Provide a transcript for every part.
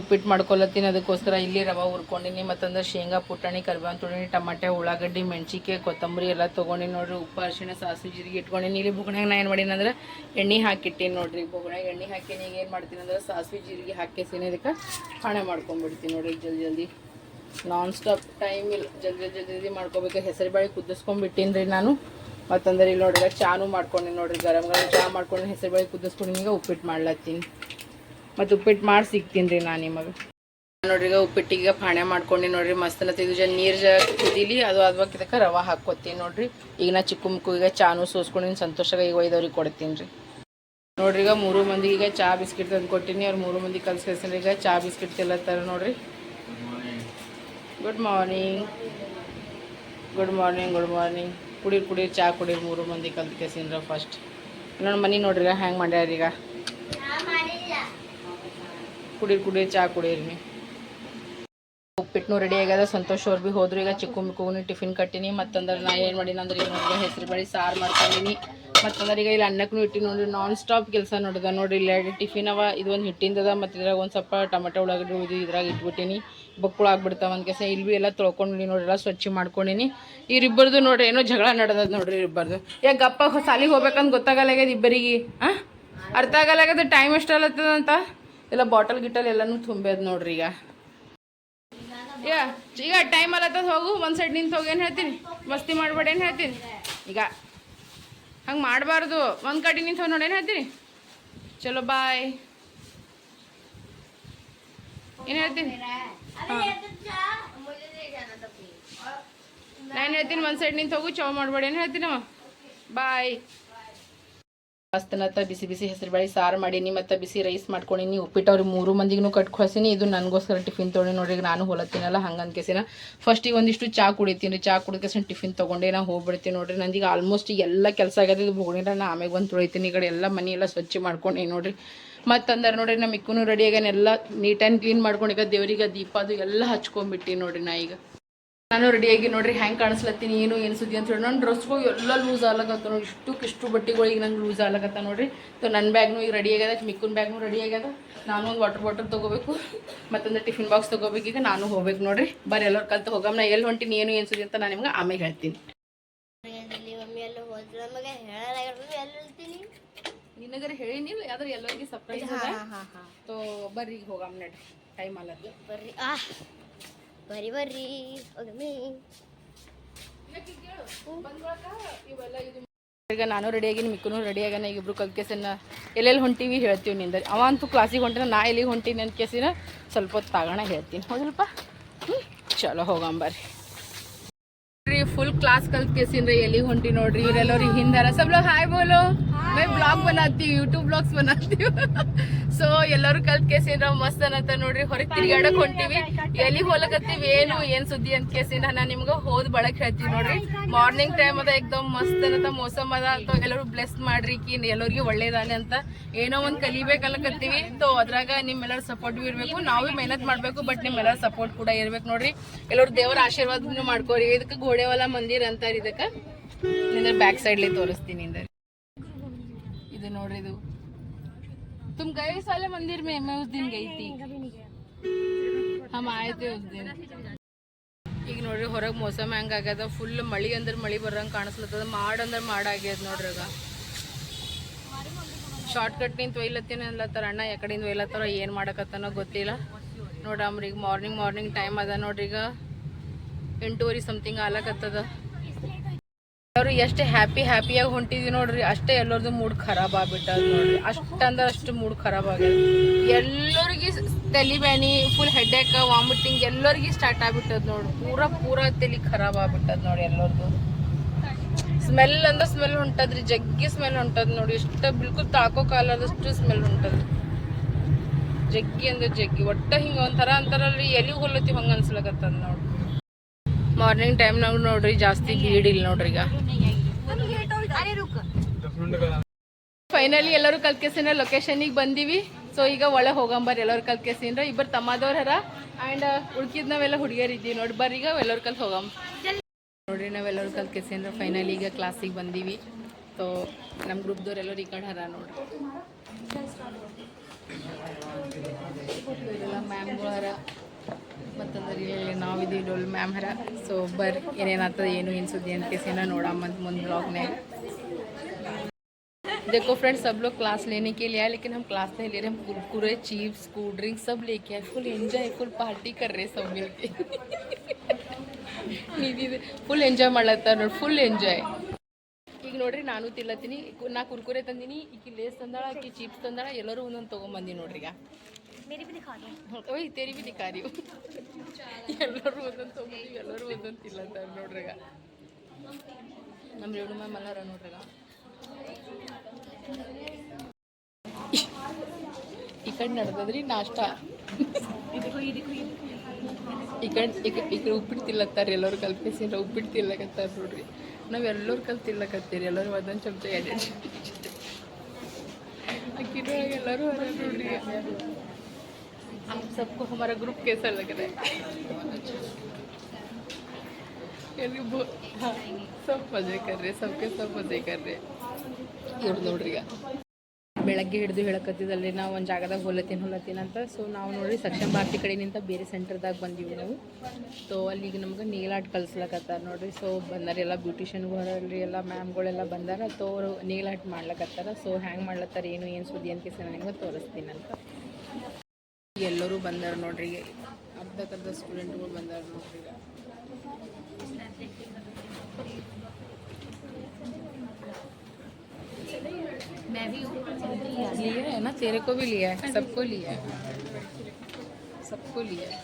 ಉಪ್ಪಿಟ್ಟು ಮಾಡ್ಕೊಳತ್ತೀನಿ, ಅದಕ್ಕೋಸ್ಕರ ಇಲ್ಲಿ ರವೆ ಹುರ್ಕೊಂಡಿನಿ, ಮತ್ತಂದ್ರೆ ಶೇಂಗಾ, ಪುಟಾಣಿ ಕರ್ಬೇವಿನ ತುಳಿನಿ ಟಮಾಟೆ, ಉಳ್ಳಾಗಡ್ಡಿ ಮೆಣಸಿಕೆ ಕೊತ್ತಂಬರಿ ಎಲ್ಲ ತೊಗೊಂಡಿನಿ ನೋಡ್ರಿ. ಉಪ್ಪು, ಅರಿಶಿಣ, ಸಾಸಿವೆ, ಜೀರಿಗೆ ಇಟ್ಕೊಂಡಿನಿ. ಇಲ್ಲಿ ಬುಗಣ್ಯಾಗ ನಾ ಏನು ಮಾಡೀನಿ ಅಂದ್ರೆ ಎಣ್ಣೆ ಹಾಕಿಟ್ಟೀನಿ ನೋಡ್ರಿ. ಬುಗಣ್ಯಾಗ ಎಣ್ಣೆ ಹಾಕಿ ಈಗ ಏನು ಮಾಡ್ತೀನಿ ಅಂದ್ರೆ ಸಾಸಿವೆ, ಜೀರಿಗೆ ಹಾಕಿಸಿನಿ. ಅದಕ್ಕೆ ಹಣೆ ಮಾಡ್ಕೊಂಡ್ಬಿಡ್ತೀನಿ ನೋಡ್ರಿ ಜಲ್ದಿ ಜಲ್ದಿ. ನಾನ್ ಸ್ಟಾಪ್ ಟೈಮ್ ಇಲ್ಲ. ಜಲ್ದಿ ಜಲ್ದಿ ಜಲ್ದಿ ಮಾಡ್ಕೋಬೇಕು. ಹೆಸರು ಬೇಳೆ ಕುದಿಸ್ಕೊಂಡ್ಬಿಟ್ಟೀನಿ ರೀ ನಾನು. ಮತ್ತಂದ್ರೆ ಇಲ್ಲಿ ನೋಡ್ರಿ ಚಾನು ಮಾಡ್ಕೊಂಡಿನಿ ನೋಡ್ರಿ. ಗರಂ ಗರಂ ಚಾ ಮಾಡ್ಕೊಂಡು ಹೆಸರು ಬೇಳೆ ಕುದಿಸ್ಕೊಂಡು ಈಗ ಉಪ್ಪಿಟ್ಟು ಮಾಡ್ಲತ್ತೀನಿ. ಮತ್ತು ಉಪ್ಪಿಟ್ಟು ಮಾಡಿ ಸಿಗ್ತೀನಿ ರೀ ನಾನು ನಿಮಗೆ. ನೋಡ್ರಿ ಈಗ ಉಪ್ಪಿಟ್ಟಿಗೆ ಪಾಣೆ ಮಾಡ್ಕೊಂಡು ನೋಡ್ರಿ ಮಸ್ತ್ ಇದು ಜನ ನೀರು ಜ ಅದು ಅದಕ್ಕೆ ರವೆ ಹಾಕ್ಕೊತೀನಿ ನೋಡ್ರಿ. ಈಗ ನಾ ಚಿಕ್ಕ ಮುಕ್ಕು ಈಗ ಚಾನು ಸೋಸ್ಕೊಂಡು ಸಂತೋಷಾಗ ಈಗ ಒಯ್ದವ್ರಿಗೆ ಕೊಡ್ತೀನಿ ರೀ. ನೋಡ್ರಿ ಈಗ ಮೂರು ಮಂದಿಗೆ ಈಗ ಚಾ ಬಿಸ್ಕಿಟ್ ತಂದು ಕೊಟ್ಟಿನಿ, ಅವ್ರು ಮೂರು ಮಂದಿ ಕಲ್ಸ್ಕಳ್ಸಿನಿ ಈಗ ಚಾ ಬಿಸ್ಕಿಟ್ ತಿಲ್ಲತ್ತಾರ ನೋಡ್ರಿ. Good morning good morning good morning ಕುಡೀರಿ ಕುಡೀರಿ ಚಾ ಕುಡೀರಿ ಮೂರು ಮಂದಿ ಕಲ್ತ್ ಕೇಸಿನ್ರ ಫಸ್ಟ್ ನೋಡಿ ಮನೆ ನೋಡ್ರಿ ಹ್ಯಾಂಗೆ ಮಾಡ್ಯಾರ ಈಗ? ಕುಡೀರಿ ಕುಡೀರಿ ಚಹಾ ಕುಡೀರಿ ನೀವು ಉಪ್ಪಿಟ್ಟು ರೆಡಿ ಆಗ್ಯದ, ಸಂತೋಷ್ ಅವ್ರು ಭೀ ಹೋದ್ರು, ಈಗ ಚಿಕ್ಕು ಮಿಕ್ಕುಗೂ ಟಿಫಿನ್ ಕಟ್ಟಿನಿ, ಮತ್ತಂದ್ರೆ ನಾ ಏನು ಮಾಡೀನಿ ಅಂದ್ರೆ ಈಗ ನೋಡಿದ್ರೆ ಹೆಸರು ಬೇಳೆ, ಸಾರು ಮಾಡ್ಕೊಂಡಿನಿ. ಮತ್ತಂದ್ರೆ ಈಗ ಇಲ್ಲಿ ಅನ್ನಕ್ಕೂ ಇಟ್ಟಿನಿ ನೋಡ್ರಿ ನಾನ್ ಸ್ಟಾಪ್ ಕೆಲಸ ನೋಡಿದೆ. ನೋಡ್ರಿ, ಇಲ್ಲಿ ಟಿಫಿನ್ ಅವ, ಇದು ಒಂದು ಹಿಟ್ಟಿಂದದ ಮತ್ತು ಇದ್ರಾಗ ಒಂದು ಸ್ವಲ್ಪ ಟೊಮೆಟೊ ಉಳ್ಳಾಗಡ್ಡಿ ಉಳಿದು ಇದ್ರಾಗ ಇಟ್ಬಿಟ್ಟಿನಿ. ಬಕ್ಕುಳು ಆಗ್ಬಿಡ್ತಾವ ಒಂದು ಕೆಲಸ. ಇಲ್ಲಿ ಭೀ ಎಲ್ಲ ತೊಳ್ಕೊಂಡು ನೋಡ್ರಿ, ಎಲ್ಲ ಸ್ವಚ್ಛ ಮಾಡ್ಕೊಂಡಿನಿ. ಇವ್ರಿಬ್ಬರದು ನೋಡ್ರಿ, ಏನೋ ಜಗಳ ನಡೆದದ ನೋಡ್ರಿ ಇಬ್ಬರದು ಯಾಕೆ ಗಪ್ಪ, ಸಾಲಿಗೆ ಹೋಗ್ಬೇಕಂತ ಗೊತ್ತಾಗಲ್ಲಾಗ್ಯದ ಇಬ್ಬರಿಗೆ ಹಾಂ ಅರ್ಥ ಆಗಲ್ಲಾಗದ ಟೈಮ್ ಎಷ್ಟಲ್ಲತ್ತದಂತ ಎಲ್ಲ ಬಾಟಲ್ ಗಿಟಲ್ ಎಲ್ಲನೂ ತುಂಬ್ಯದ ನೋಡ್ರಿ ಈಗ. ಈಗ ಈಗ ಟೈಮ್ ಅಲ್ಲತ್ತದ ಹೋಗು, ಒಂದು ಸೈಡ್ ನಿಂತು ಹೋಗಿ, ಏನು ಹೇಳ್ತೀನಿ? ಮಸ್ತಿ ಮಾಡಬೇಡ, ಏನು ಹೇಳ್ತೀನಿ? ಈಗ. ಹಂಗೆ ಮಾಡಬಾರ್ದು. ಒಂದು ಕಡೆ ನಿಂತು ಹೋಗಿ ನೋಡಿ, ಏನು ಹೇಳ್ತೀನಿ? ಚಲೋ ಬಾಯ್ ಏನು ಹೇಳ್ತೀನಿ? ನಾನು ಹೇಳ್ತೀನಿ, ಒಂದು ಸೈಡ್ ನಿಂತು ಹೋಗು ಚೌ ಮಾಡಬೇಡ, ಏನು ಹೇಳ್ತೀನಿ ಬಾಯ್ ಮಸ್ತನತ್ತ ಬಿಸಿ ಬಿಸಿ ಹೆಸರುಬೇಳೆ ಸಾರು ಮಾಡೀನಿ, ಮತ್ತು ಬಿಸಿ ರೈಸ್ ಮಾಡ್ಕೊಂಡಿನಿ ಉಪ್ಪಿಟ್ಟು ಅವ್ರಿಗೆ ಮೂರು ಮಂದಿಗೂ ಕಟ್ಕೊಳ್ಸೀನಿ. ಇದು ನನಗೋಸ್ಕರ ಟಿಫಿನ್ ತೊಗೊಂಡು ನೋಡ್ರಿ ನಾನು ಹೊಲತ್ತೀನಲ್ಲ ಹಂಗೆ ಅನ್ಕೇಸಿನ. ಫಸ್ಟಿಗೆ ಒಂದಿಷ್ಟು ಚಾ ಕುಡಿತೀನಿ, ಚಾ ಕುಡಿದ್ಕೇಸಿನ ಟಿಫಿನ್ ತೊಗೊಂಡೆ, ನಾ ಹೋಗ್ಬಿಡ್ತೀನಿ ನೋಡ್ರಿ. ನಂದೀಗ ಆಲ್ಮೋಸ್ಟ್ ಎಲ್ಲ ಕೆಲಸ ಆಗ್ಯದ ಇದು ಮುಗಿದ್ರೆ ನಾ ಆಮೇಲೆ ಒಂದು ತೊಳಿತೀನಿ. ಈ ಕಡೆ ಎಲ್ಲ ಮನೆ ಎಲ್ಲ ಸ್ವಚ್ಛ ಮಾಡ್ಕೊಂಡು ನೋಡ್ರಿ. ಮತ್ತಂದ್ರೆ ನೋಡ್ರಿ ನಮ್ಮ ಇಕ್ಕೂ ರೆಡಿ ಆಗ್ಯಾನೆಲ್ಲ ನೀಟ್ ಆ್ಯಂಡ್ ಕ್ಲೀನ್ ಮಾಡ್ಕೊಂಡು ಈಗ ದೇವರಿಗೆ ದೀಪ ಅದು ಎಲ್ಲ ಹಚ್ಕೊಂಡ್ಬಿಟ್ಟು ನೋಡ್ರಿ ನಾ ಈಗ. ನಾನು ರೆಡಿಯಾಗಿ ನೋಡ್ರಿ ಹೆಂಗೆ ಕಾಣಿಸ್ಲತ್ತೀನಿ ಏನು ಏನು ಸುದ್ದಿ ಅಂತ ಹೇಳಿ. ನನ್ನ ಡ್ರೆಸ್ಗೂ ಎಲ್ಲ ಲೂಸ್ ಆಗ್ಲಕತ್ತ ನೋಡಿ ಇಷ್ಟಕ್ಕೆ ಇಷ್ಟು ಬಟ್ಟೆಗಳಿಗೆ ನಂಗೆ ಲೂಸ್ ಆಗ್ಲಕತ್ತ ನೋಡ್ರಿ. ಸೊ ನನ್ನ ಬ್ಯಾಗ್ನು ಈಗ ರೆಡಿ ಆಗ್ಯದ ಮಿಕ್ಕನ್ ಬ್ಯಾಗ್ನು ರೆಡಿ ಆಗ್ಯದ. ನಾನು ಒಂದು ವಾಟರ್ ಬಾಟಲ್ ತೊಗೋಬೇಕು. ಮತ್ತೊಂದು ಟಿಫಿನ್ ಬಾಕ್ಸ್ ತೊಗೋಬೇಕು. ಈಗ ನಾನು ಹೋಗ್ಬೇಕು ನೋಡ್ರಿ. ಬರೀ ಎಲ್ಲರೂ ಕಲ್ತು ಹೋಗಮ್ಮ ನಾ ಎಲ್ಲಿ ಹೊಂಟಿನಿ ಏನು ಏನು ಸುದ್ದಿ ಅಂತ ನಾನು ನಿಮ್ಗೆ ಆಮೇಲೆ ಹೇಳ್ತೀನಿ. ನಿನಗರ ಹೇಳಿನಿಲ್ಲ ಯಾವ್ದಾರು ಎಲ್ಲರಿಗೆ ಸರ್ಪ್ರೈಸ್ ಹಾ ಹಾ ಹಾ. ಸೊ ಬರ್ರಿ ಹೋಗಮ್ಮ ನಡ್ರಿ. ಟೈಮ್ ಅಲ್ಲದ ಬರ್ರಿ. ಆ. ಬರ್ರಿ ಬರ್ರಿ ಈಗ ನಾನು ರೆಡಿ ಆಗಿನಿ, ಮಿಕ್ಕನು ರೆಡಿ ಆಗ್ಯಾನ, ಈಗ ಇಬ್ರು ಕಲ್ಕೇಸನ್ನ ಎಲ್ಲೆಲ್ಲಿ ಹೊಂಟೀವಿ ಹೇಳ್ತೀವಿ ನಿಂದ. ಅವ ಅಂತೂ ಕ್ಲಾಸಿಗೆ ಹೊಂಟಿನ, ನಾ ಎಲ್ಲಿಗೆ ಹೊಂಟೀನಿ ಅಂತ ಕೇಸಿನ ಸ್ವಲ್ಪ ಹೊತ್ತು ತಾಗೋಣ ಹೇಳ್ತೀನಿ. ಹೌದಲ್ಪ ಹ್ಞೂ ಚಲೋ ಹೋಗಂಬರ್ರಿ ಫುಲ್ ಕ್ಲಾಸ್ ಕಲ್ತ್ ಎಲ್ಲಿ ಹೊಂಟಿ ನೋಡ್ರಿ? ಇವ್ರೆಲ್ಲರಿ ಹಿಂದಾರ. ಸಬ್ ಹಾಯ್ ಬೋಲು. ಮೈ ಬ್ಲಾಗ್ ಬನ್ನತ್ತಿ ಯೂಟ್ಯೂಬ್ ಬ್ಲಾಗ್ಸ್ ಬನಾತೀವಿ ಸೊ ಎಲ್ಲರು ಕಲ್ತ್ ಕೇಸಿನ್ರ ಮಸ್ತ್ ಅನ್ನತ್ತ ನೋಡ್ರಿ. ಹೊರಗೆ ತಿರ್ಗಾಡಕ್ ಹೊಂಟಿವಿ. ಎಲ್ಲಿ ಹೋಲಕತ್ತೀವಿ ಏನು ಏನ್ ಸುದ್ದಿ ಅಂತ ಕೇಸಿನ ನಾ ನಿಮ್ಗೆ ಹೋದ್ ಬಳಕ್ ಹೇಳ್ತೀವಿ ನೋಡ್ರಿ. ಮಾರ್ನಿಂಗ್ ಟೈಮ್ ಅದ ಎಕ್ದಮ್ ಮಸ್ತ್ ಅನ್ನತ್ತ ಮೋಸಮ್ ಅದ. ಅಂತ ಎಲ್ಲರೂ ಬ್ಲೆಸ್ ಮಾಡ್ರಿ ಕಿ ಎಲ್ಲರಿಗೂ ಒಳ್ಳೇದಾನೆ ಅಂತ. ಏನೋ ಒಂದ್ ಕಲಿಬೇಕಲ್ಲಕತ್ತೀವಿ ಸೊ ಅದ್ರಾಗ ನಿಮ್ಮೆಲ್ಲರ ಸಪೋರ್ಟ್ ಭೀ ಇರ್ಬೇಕು. ನಾವು ಮೆಹನತ್ ಮಾಡ್ಬೇಕು ಬಟ್ ನಿಮ್ಮೆಲ್ಲರ ಸಪೋರ್ಟ್ ಕೂಡ ಇರ್ಬೇಕು ನೋಡ್ರಿ. ಎಲ್ಲರೂ ದೇವರ ಆಶೀರ್ವಾದ ಮಾಡ್ಕೋರಿ. ಇದಕ್ಕೆ ಗೋಡೆವಾಲ ಮಂದಿರ ಅಂತಾರ ಇದಕ್ಕ ನಿಂದ್ರೆ ಬ್ಯಾಕ್ ಸೈಡ್ಲಿ ತೋರಿಸ್ತೀನಿ ಇಂದ ಇದು ನೋಡ್ರಿ ಇದು तुम गए इस वाले मंदिर में मैं उस दिन गई थी हम आए थे उस दिन ಈಗ ನೋಡ್ರಿ ಹೊರಗೆ ಮೋಸಮ್ ಹೆಂಗ್ ಆಗ್ಯದ ಫುಲ್ ಮಳಿ ಅಂದ್ರೆ ಮಳಿ ಬರಂಗ್ ಕಾಣಿಸ್ಲತ್ತದ ಮಾಡ್ ಅಂದ್ರೆ ಮಾಡ್ ಆಗ್ಯದ ನೋಡ್ರಿ ಈಗ ಶಾರ್ಟ್ ಕಟ್ ನಿಂತ ಒಯ್ಲತ್ತೀನಿ ಅನ್ಲತ್ತಾರ ಅಣ್ಣ ಯಾಕಡಿಂದ ಒಯ್ಲತ್ತಾರ ಏನು ಮಾಡಕತ್ತಾನೋ ಗೊತ್ತಿಲ್ಲ ನೋಡಮ್ರಿ ಈಗ ಮಾರ್ನಿಂಗ್ ಮಾರ್ನಿಂಗ್ ಟೈಮ್ ಅದ ನೋಡ್ರಿ ಈಗ ಎಂಟೂವರೆ ಸಮಥಿಂಗ್ ಆಲಕತ್ತದ ಅವರು ಎಷ್ಟು ಹ್ಯಾಪಿ ಹ್ಯಾಪಿಯಾಗಿ ಹೊಂಟಿದ್ವಿ ನೋಡ್ರಿ. ಅಷ್ಟೇ ಎಲ್ಲರದು ಮೂಡ್ ಖರಾಬ್ ಆಗ್ಬಿಟ್ಟದ ನೋಡ್ರಿ. ಅಷ್ಟಂದ್ರೆ ಅಷ್ಟು ಮೂಡ್ ಖರಾಬ್ ಆಗ್ಯದ. ಎಲ್ಲರಿಗೆ ತಲೆ ಬ್ಯಾನಿ ಫುಲ್ ಹೆಡ್ಡೇಕ್ ವಾಮಿಟಿಂಗ್ ಎಲ್ಲರಿಗೆ ಸ್ಟಾರ್ಟ್ ಆಗ್ಬಿಟ್ಟದ ನೋಡ್ರಿ. ಪೂರ ಪೂರ ತಲೆ ಖರಾಬ್ ಆಗ್ಬಿಟ್ಟದ ನೋಡಿ ಎಲ್ಲರದು. ಸ್ಮೆಲ್ ಅಂದ್ರೆ ಸ್ಮೆಲ್ ಹೊಂಟದ್ರಿ. ಜಗ್ಗಿ ಸ್ಮೆಲ್ ಹೊಂಟದ ನೋಡಿ ಇಷ್ಟ ಬಿಲ್ಕುಲ್ ತಾಕೋಕಾಲದಷ್ಟು ಸ್ಮೆಲ್ ಹೊಂಟದ ಜಗ್ಗಿ ಅಂದ್ರೆ ಜಗ್ಗಿ. ಒಟ್ಟ ಹಿಂಗೆ ಒಂಥರ ಅಂತಾರಲ್ರಿ. ಎಲ್ಲಿ ಹೊಲತ್ತಿ ಹಂಗೆ ಅನ್ಸ್ಲಕತ್ತದ ನೋಡ್ರಿ. ಮಾರ್ನಿಂಗ್ ಟೈಮ್ನಾಗ ನೋಡ್ರಿ ಜಾಸ್ತಿ ಭೀಡ್ ಇಲ್ಲ ನೋಡ್ರಿ ಈಗ. ಫೈನಲಿ ಎಲ್ಲರೂ ಕಲ್ಕೆಸಿನ ಲೊಕೇಶನಿಗೆ ಬಂದೀವಿ. ಸೊ ಈಗ ಒಳ ಹೋಗಂಬರ್ ಎಲ್ಲರೂ ಕಲ್ಕೇಸಿನ ಇಬ್ಬರು ತಮ್ಮದವ್ರ ಹರ ಆ್ಯಂಡ್ ಉಳ್ಕಿದ್ ನಾವೆಲ್ಲ ಹುಡುಗಿಯರ್ ಇದ್ದೀವಿ ನೋಡಿ. ಬರ್ರಿ ಈಗ ಎಲ್ಲರೂ ಕಲ್ತ್ ಹೋಗಮ್. ನೋಡ್ರಿ ನಾವೆಲ್ಲರೂ ಕಲ್ಕೇಸಿನ ಫೈನಲಿ ಈಗ ಕ್ಲಾಸಿಗೆ ಬಂದೀವಿ. ಸೊ ನಮ್ಮ ಗ್ರೂಪ್ದವ್ರು ಎಲ್ಲರೂ ಈ ಕಡೆ ಹರ ನೋಡ್ರಿ. ಮ್ಯಾಮ್ಗಳು ಮ್ಯಾಮ್ಗಳರ ಮತ್ತಂದ್ರೆ ಇಲ್ಲಿ ನಾವಿದ್ದೀವಿ ಡೋಲ್ ಮ್ಯಾಮ್ ಹರ ಸೊ ಬರ್ರಿ ಏನೇನಾಗ್ತದೆ ಏನು ಏನು ಸುದ್ದಿ ಅಂತ ಕೇಸಿನ ನೋಡಮ್ಮಂತ ಮುಂದೆ ಬ್ಲಾಗ್ನಾಗ देखो फ्रेंड्स सब लोग क्लास लेने के लिए आए लेकिन हम क्लास नहीं ले रहे हम कुरकुरे चिप्स कोल्ड ड्रिंक सब लेके आए फुल एंजॉय फुल पार्टी कर रहे सब मिल के ನಿಧಿದೆ ಫುಲ್ ಎಂಜಾಯ್ ಮಾಡ್ಲತ್ತಾರ ನೋಡಿ ಫುಲ್ ಎಂಜಾಯ್ ಈಗ ನೋಡ್ರಿ ನಾನು ತಿಲ್ಲತ್ತೀನಿ ಕು- ನಾ ಕುರ್ಕುರೆ ತಂದಿನಿ ಈಕಿ ಲೇಸ್ ತಂದಾಳ ಆಕಿ ಚಿಪ್ಸ್ ತಂದಾಳ ಎಲ್ಲರೂ ಒಂದೊಂದು ತೊಗೊಂಬಂದಿ ನೋಡ್ರಿ ಈಗ मेरी भी दिखा दो ಓಯ್ ತೇರಿ ಬಿ ದಿಕಾರಿ ಎಲ್ಲರೂ ಒಂದೊಂದು ತೊಗೊಂಬಂದಿವಿ ಎಲ್ಲರೂ ಒಂದೊಂದು ತಿಲ್ಲತ್ತಾರ ನೋಡ್ರಿ ಈಗ ನಮ್ಮ ರೇಣು ಮ್ಯಾಮ್ ಎಲ್ಲಾರ ನೋಡ್ರಿ ಈಗ ಈ ಕಡೆ ನಡೆದದ್ರಿ ನಾಷ್ಟ ಈ ಕಡೆ ಈ ಕಡೆ ಈ ಕಡೆ ಉಪ್ಪಿಟ್ಟು ತಿಲ್ಲತ್ತಾರ ಎಲ್ಲರೂ ಕಲ್ಪಿಸಿರ ಉಪ್ಪಿಟ್ಟು ತಿಲ್ಲಕತ್ತಾರ ನೋಡ್ರಿ ನಾವು ಎಲ್ಲರೂ ಕಲ್ ತಿಲ್ಲಕತ್ತೀರಿ ಎಲ್ಲರೂ ಒಂದೊಂದು ಚಮಚ ಎರಡೆರಡು ಅಕ್ಕಿನೊಳಗೆ ಎಲ್ಲರೂ ಅರ ನೋಡ್ರಿ हम सबको हमारा ग्रुप कैसा लग रहा है यानी वो- हाँ, सब मजे कर रहे सबके सब मजे कर रहे ಇವ್ರು ನೋಡ್ರಿ ಈಗ ಬೆಳಗ್ಗೆ ಹಿಡಿದು ಹೇಳಕತ್ತಿದಲ್ಲಿ ನಾವು ಒಂದು ಜಾಗದಾಗ ಹೊಲತ್ತೀನಿ ಹೊಲತ್ತೀನಿ ಅಂತ ಸೊ ನಾವು ನೋಡ್ರಿ ಸಕ್ಷಮ ಭಾರತಿ ಕಡೆನಿಂದ ಬೇರೆ ಸೆಂಟರ್ದಾಗ ಬಂದೀವಿ ನಾವು ಸೊ ಅಲ್ಲಿಗೆ ನಮ್ಗೆ ನೇಲ್ ಆರ್ಟ್ ಕಲ್ಸ್ಲಕತ್ತಾರ ನೋಡ್ರಿ ಸೊ ಬಂದಾರ ಎಲ್ಲ ಬ್ಯೂಟಿಷಿಯನ್ಗಳು ಹೊರಲ್ರಿ ಎಲ್ಲ ಮ್ಯಾಮ್ಗಳೆಲ್ಲ ಬಂದಾರ ಸೊ ಅವರು ನೇಲ್ ಆರ್ಟ್ ಮಾಡ್ಲಕತ್ತಾರ ಸೊ ಹ್ಯಾಂಗೆ ಮಾಡ್ಲತ್ತಾರ ಏನು ಏನು ಸುದ್ದಿ ಅಂತ ನಾನು ನಿಮ್ಗೆ ತೋರಿಸ್ತೀನಿ ಅಂತ ಎಲ್ಲರೂ ಬಂದಾರ ನೋಡ್ರಿ ಅರ್ಧಕ್ಕರ್ಧ ಸ್ಟೂಡೆಂಟ್ಗಳು ಬಂದಾರ ನೋಡ್ರಿ ಈಗ मैं भी हूँ लिया है ना तेरे को भी लिया है सबको लिया है सबको लिया है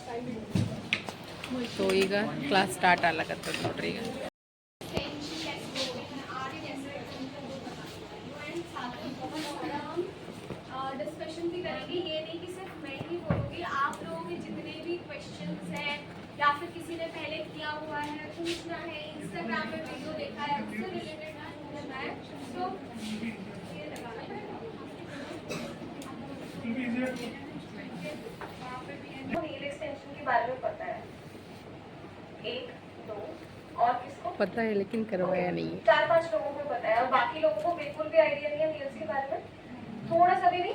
ಸೊ ಈಗ ಕ್ಲಾಸ್ ಸ್ಟಾರ್ಟ್ ಆಗ್ಲಕತ್ತದ ನೋಡ್ರಿ ಈಗ किया हुआ है पूछना है इंस्टाग्राम में वीडियो देखा है उससे रिलेटेड पूछना है तो ये लगाना एक्सटेंशन के बारे में पता है। एक दो और किसको? पता है लेकिन करवाया नहीं है। चार पाँच लोगों को पता है। और बाकी लोगों को बिल्कुल भी आइडिया नहीं है नील्स के बारे में। थोड़ा सा भी नहीं।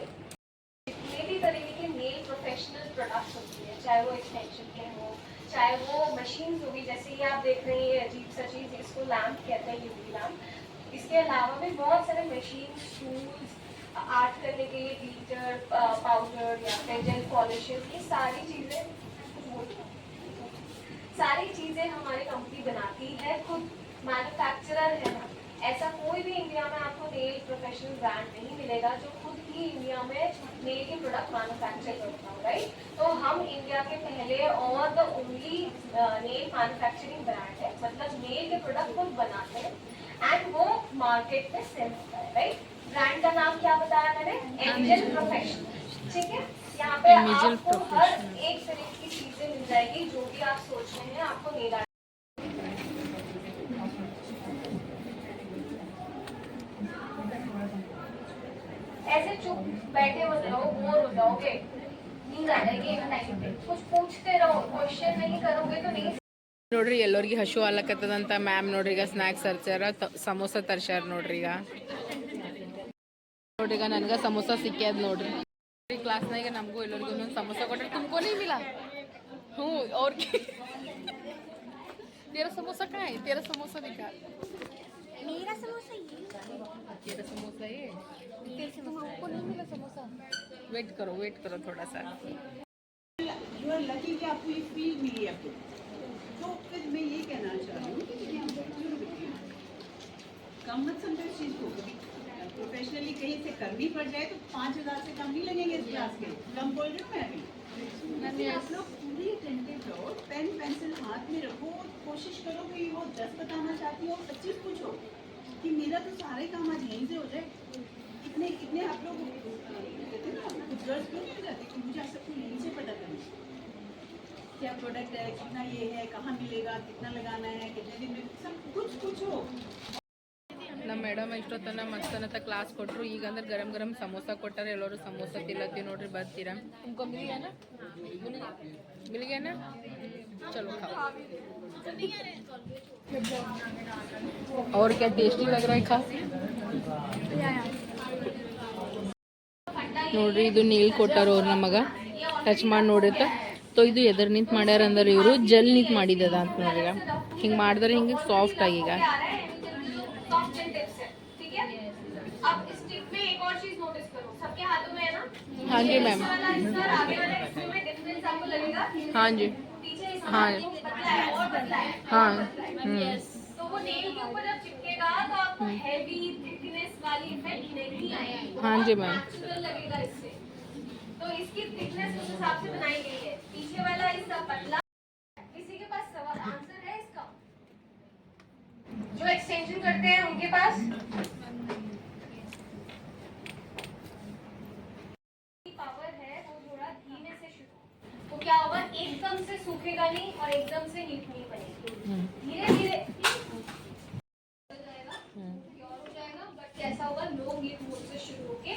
जितने भी तरीके के नेल प्रोफेशनल प्रोडक्ट्स होती है चाहे वो एक्सटेंशन चाहे वो मशीन होगी, जैसे ये आप देख रहे हैं अजीब सा चीज़, इसको लैम्प कहते हैं यूवी लैम्प इसके अलावा भी बहुत सारे मशीन टूल्स आर्ट करने के लिए ग्लिटर पाउडर या फिर जेल पॉलिशेस ये सारी चीज़ें सारी चीज़ें हमारी कंपनी बनाती है, खुद मैन्युफैक्चरर है। हम ऐसा कोई भी इंडिया में आपको नेल प्रोफेशनल ब्रांड नहीं मिलेगा जो ही इंडिया में नेल के प्रोडक्ट मैन्युफैक्चर करता हो राइट तो हम इंडिया के पहले और the only nail manufacturing brand है मतलब नेल के प्रोडक्ट खुद बनाते हैं एंड वो मार्केट में सेल होता है राइट ब्रांड का नाम क्या बताया मैंने? एंजल प्रोफेशनल ठीक है? यहाँ पे आपको हर एक तरह की चीज़ें मिल जाएगी जो भी आप सोच रहे हैं आपको नेल ऐसे चुप बैठे मत रहो बोर हो जाओगे नींद आ जाएगी टाइम पे कुछ पूछते रहो क्वेश्चन नहीं करोगे तो नहीं ನೋಡ್ರಿ ಎಲ್ಲರಿಗೆ ಹಶು ಆಗ್ಲಕತ್ತದಂತ ಮ್ಯಾಮ್ ನೋಡ್ರಿ ಈಗ ಸ್ನ್ಯಾಕ್ಸ್ ತರ್ಸ್ಯಾರ ತ- ಸಮೋಸ ತರ್ಸ್ಯಾರ ನೋಡ್ರಿ ಈಗ ನೋಡ್ರಿ ಈಗ ನನಗೆ ಸಮೋಸ ಸಿಕ್ಕ್ಯದ ನೋಡ್ರಿ ಕ್ಲಾಸ್ನಾಗ ನಮಗೂ ಎಲ್ಲರಿಗೂ ಒಂದೊಂದು ಸಮೋಸ ಕೊಟ್ಟರೆ ತುಮಕೋ नहीं मिला हूँ और क्या? तेरा समोसा कहाँ है तेरा समोसा दिखा मेरा समोसा ये तेरा समोसा ये आपको नहीं मिला समोसा वेट करो वेट करो थोड़ा सा यू आर लकी कि आपको ये फील मिली आपको तो फिर मैं ये कहना चाह रही हूँ कि हम कम मत समझो चीज़ को प्रोफेशनली कहीं से करनी पड़ जाए तो पाँच हज़ार से कम नहीं लगेंगे इस क्लास के कम बोल रही हूँ मैं अभी आप लोग पूरी अटेंटिव रहो पेन पेंसिल हाथ में रखो कोशिश करो कि वो दस बताना चाहती हो पच्चीस पूछो मेरा तो सारे काम आज यहीं से हो जाए इतने इतने आप लोग अ, कहते हैं ना गुजर्स क्यों नहीं हो जाते कि मुझे आज सब कुछ यहीं से पता करना है क्या प्रोडक्ट है कितना ये है कहाँ मिलेगा कितना लगाना है कितने दिन में सब कुछ कुछ हो ನಮ್ಮ ಮೇಡಮ್ ಇಷ್ಟೊತ್ತನ ಮಸ್ತನತ ಕ್ಲಾಸ್ ಕೊಟ್ಟರು ಈಗ ಅಂದ್ರೆ ಗರಂ ಗರಂ ಸಮೋಸ ಕೊಟ್ಟಾರ ಎಲ್ಲರೂ ಸಮೋಸ ತಿಲ್ಲತ್ತಿ ನೋಡ್ರಿ ಬರ್ತೀರಾ तुमको मिल गया ना मिल गया ना चलो खाओ और क्या टेस्टी लग रहा है खा ನೋಡ್ರಿ ಇದು ನೀಲ್ ಕೊಟ್ಟಾರ ಅವ್ರು ನಮಗ ಟಚ್ ಮಾಡಿ ನೋಡಿರ್ತ ಸೊ ಇದು ಎದುರು ನಿಂತು ಮಾಡ್ಯಾರ ಅಂದ್ರೆ ಇವರು ಜಲ್ ನಿಂತು ಮಾಡಿದ್ದದ ಅಂತ ನೋಡ್ರಿ ಈಗ ಹಿಂಗೆ ಮಾಡಿದ್ರೆ ಹಿಂಗೆ ಸಾಫ್ಟ್ ಆಗಿ ಈಗ सॉफ्ट एंड टिप्स है ठीक है अब इस टिप में एक और चीज नोटिस करो सबके हाथों में है ना हाँ जी, मैम। इस वाला इसका और आगे वाला इसमें में डिफरेंस आपको लगेगा हाँ जी पीछे इस हाँ। हाँ हम्म। तो तो हम्म। हाँ। जी मैम तो इसकी थिकनेस उस हिसाब से बनाई गई है। पीछे वाला इसका पतला किसी के पास सवाल आंसर है इसका? जो एक्सटेंशन करते हैं उनके पास? एकदम से सूखेगा नहीं और एकदम से हीट नहीं बनेगी। धीरे धीरे हो जाएगा हो जाएगा कैसा होगा लो हीट मोड से शुरू होके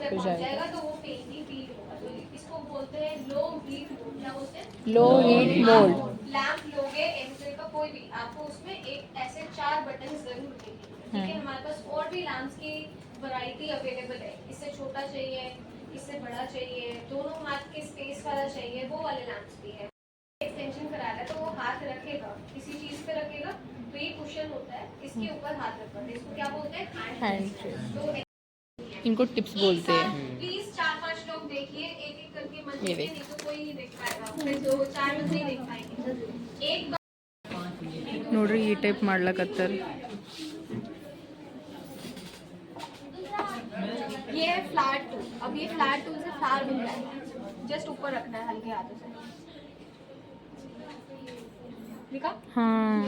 पे जाएगा। तो वो पेंटिंग फील होगा। तो इसको बोलते हैं लो हीट मोड क्या बोलते हैं? लो हीट मोल्ड लैंप लोगे एमसेल का कोई भी आपको उसमें एक ऐसे चार बटन ज़रूर मिलेंगे ठीक है हम्म। हमारे पास और भी लैंप्स की वैरायटी अवेलेबल है। इससे छोटा चाहिए इससे बड़ा चाहिए दोनों हाथ के स्पेस वाला चाहिए वो वाले लैंप्स भी है एक्सटेंशन करा रहा है तो वो हाथ रखेगा किसी चीज पे रखेगा तो ये कुशन होता है इसके ऊपर हाथ रखा है इसको क्या बोलते हैं Hand हैंड तो इनको टिप्स बोलते हैं प्लीज चार पांच लोग देखिए एक एक करके मत ये देखिए देख। नहीं तो कोई नहीं देख पाएगा फिर दो चार बंदे ही देख पाएंगे एक ನೋಡ್ರಿ ಈ ಟೈಪ್ ಮಾಡ್ಲಕತ್ತಾರ ये है फ्लैट टूल अब ये फ्लैट टूल से फ्लावर बन जाएगा। जस्ट ऊपर रखना है हल्के हाथों से। ಹಾಂ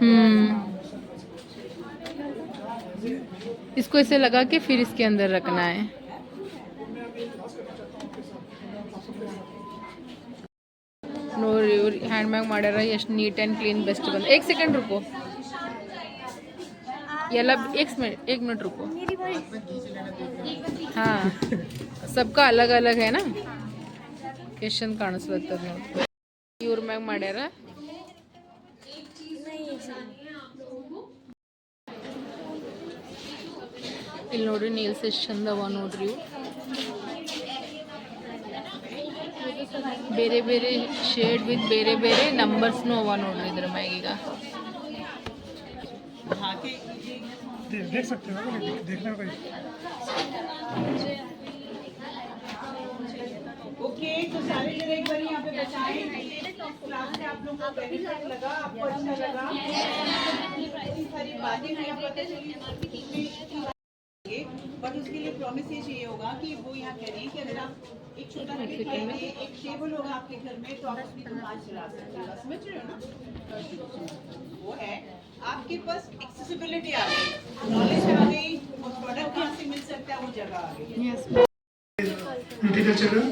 हम्म। इसको ऐसे लगा के फिर इसके अंदर रखना है। ನೋಡ್ರಿ ಇವ್ರು ಹ್ಯಾಂಡ್ ಮ್ಯಾಗ್ ಮಾಡ್ಯಾರ ಎಷ್ಟು ನೀಟ್ ಆ್ಯಂಡ್ ಕ್ಲೀನ್ ಬೆಸ್ಟ್ ಬಂದು एक सेकंड रुको ಎಲ್ಲ एक मिनट एक मिनट रुको हाँ सबका अलग अलग है ना ಎಷ್ಟು ಕಾಣಿಸ್ಲತ್ತದ ನೋಡಿ ಇವ್ರ ಮ್ಯಾಗ ಮಾಡ್ಯಾರ ಇಲ್ಲಿ ನೋಡ್ರಿ ನೀಲ್ಸ್ ಎಷ್ಟು ಚಂದ ಅವ ನೋಡ್ರಿ ಇವು ಬೇರೆ ಬೇರೆ ಶೇಡ್ ವಿತ್ ಬೇರೆ ಬೇರೆ ನಂಬರ್ಸ್ನು ಅವ ನೋಡ್ರಿ ಇದ್ರ ಮ್ಯಾಗ ಈಗ दे- देख सकते हो ना देख- देखने का ओके तो सारे जरा एक बार यहाँ पे बताएं क्लास से आप लोगों को बेनिफिट लगा आपको अच्छा लगा इतनी सारी बातें हमें पता चली बट उसके लिए प्रॉमिस ये चाहिए होगा कि वो यहाँ कह रही है कि अगर आप एक छोटा सा एक में एक टेबल होगा आपके घर में तो आप दुकान चला सकते हो। समझ रहे हो ना? वो है आपके पास एक्सेसिबिलिटी आ गई। नॉलेज आ गई और प्रोडक्ट कहाँ से मिल सकता है वो जगह आ गई। ब्यूटी चल रहा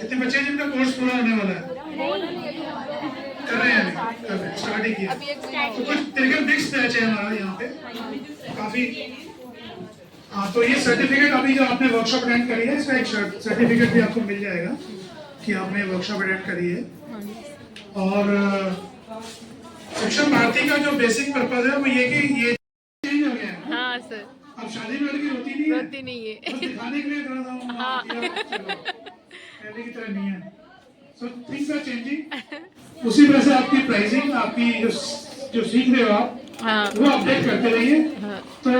कितने बच्चे हैं जिनका कोर्स पूरा होने वाला है? कर रहे हैं अभी? कर रहे हैं स्टार्ट किया तो कुछ तरीके मिक्स बैच है हमारा यहाँ पे? काफ़ी हाँ तो ये सर्टिफिकेट अभी जो आपने वर्कशॉप अटेंड करी है इसका एक सर्टिफिकेट भी आपको मिल जाएगा कि आपने वर्कशॉप अटेंड करी है। और शिक्षण भारती का जो बेसिक पर्पज है वो ये कि ये चेंज हो गया है हाँ सर अब शादी में लड़की होती नहीं है। होती नहीं है। बस दिखाने के लिए थोड़ा सा हाँ। पहले की तरह नहीं है। सो थिंग्स आर चेंजिंग उसी तरह से आपकी प्राइसिंग आपकी जो जो सीख रहे हो आप हाँ वो अपडेट करते रहिए हाँ तो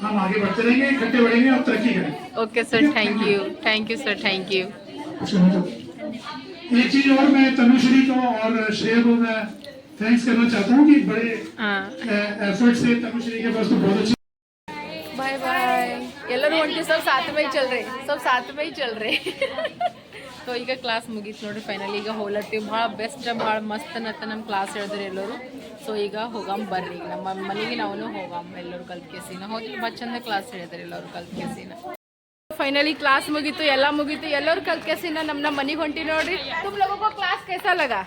हम आगे बढ़ते रहेंगे इकट्ठे बढ़ेंगे और तरक्की करेंगे okay sir thank you thank you sir thank you चलो तो एक चीज और मैं तनुश्री को और श्रेय को मैं थैंक्स करना चाहता हूँ कि बड़े हाँ एफर्ट से तनुश्री के पास तो बहुत अच्छी बाय बाय ಎಲ್ಲರೂ ಹೊಂಟಿ सब साथ में ही चल रहे सब साथ में ही चल रहे ಸೊ ಈಗ ಕ್ಲಾಸ್ ಮುಗೀತು ನೋಡ್ರಿ ಫೈನಲ್ ಈಗ ಹೋಲತ್ತೀವಿ ಭಾಳ ಬೆಸ್ಟ್ ಭಾಳ ಮಸ್ತ್ ಅನ್ನತ್ತ ನಮ್ಮ ಕ್ಲಾಸ್ ಹೇಳಿದ್ರು ಎಲ್ಲರೂ. ಸೊ ಈಗ ಹೋಗಮ್ ಬರ್ರಿ. ನಮ್ಮ ಮನೆಗೆ ನಾವು ಹೋಗಮ್ ಎಲ್ಲರೂ ಕಲ್ತ್ಕೇಸಿನ ಹೋಗಿ ಭಾಳ ಚಂದ ಕ್ಲಾಸ್ ಹೇಳಿದ್ರು ಎಲ್ಲರೂ ಕಲ್ತ್ಕೇಸಿನ ಫೈನಲಿ ಕ್ಲಾಸ್ ಮುಗೀತು ಎಲ್ಲ ಮುಗೀತು ಎಲ್ಲರೂ ಕಲ್ಕೆಸಿನ ನಮ್ಮ ನಮ್ಮ ಮನೆಗೆ ಹೊಂಟಿ ನೋಡ್ರಿ तुम लोगों को क्लास कैसा लगा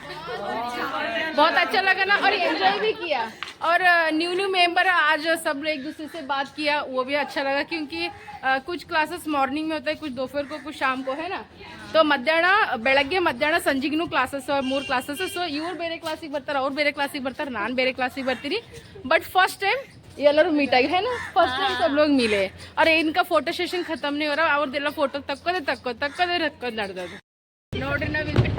बहुत अच्छा लगा ना और एंजॉय भी किया और न्यू न्यू मेंबर आज सब लोग एक दूसरे से बात किया वो भी अच्छा लगा क्योंकि अ, कुछ क्लासेस मॉर्निंग में होता है कुछ दोपहर को कुछ शाम को है ना तो ಮಧ್ಯಾಹ್ನ ಬೆಳಗ್ಗೆ ಮಧ್ಯಾಹ್ನ ಸಂಜೆಗೂ ಕ್ಲಾಸಸ್ ಮೂರು ಕ್ಲಾಸಸ್ ಸೊ ಇವ್ರು ಬೇರೆ ಕ್ಲಾಸಿಗೆ ಬರ್ತಾರೆ ಅವ್ರು ಬೇರೆ ಕ್ಲಾಸಿಗೆ ಬರ್ತಾರೆ ನಾನು ಬೇರೆ ಕ್ಲಾಸಿಗೆ ಬರ್ತೀನಿ ಬಟ್ ಫಸ್ಟ್ ಟೈಮ್ ಎಲ್ಲರೂ ಮೀಟ್ ಆಗಿ है ना फर्स्ट टाइम सब लोग मिले और इनका फोटो सेशन खत्म नहीं हो रहा ಅವ್ರದ್ದೆಲ್ಲ ಫೋಟೋ ತಕ್ಕೋದೆ ತಕ್ಕೋ ತಕ್ಕೋದೆ ತಕ್ಕೋದು ನಡೆದದು ನೋಡ್ರಿ ನಾವ್ ಇಲ್ಲಿ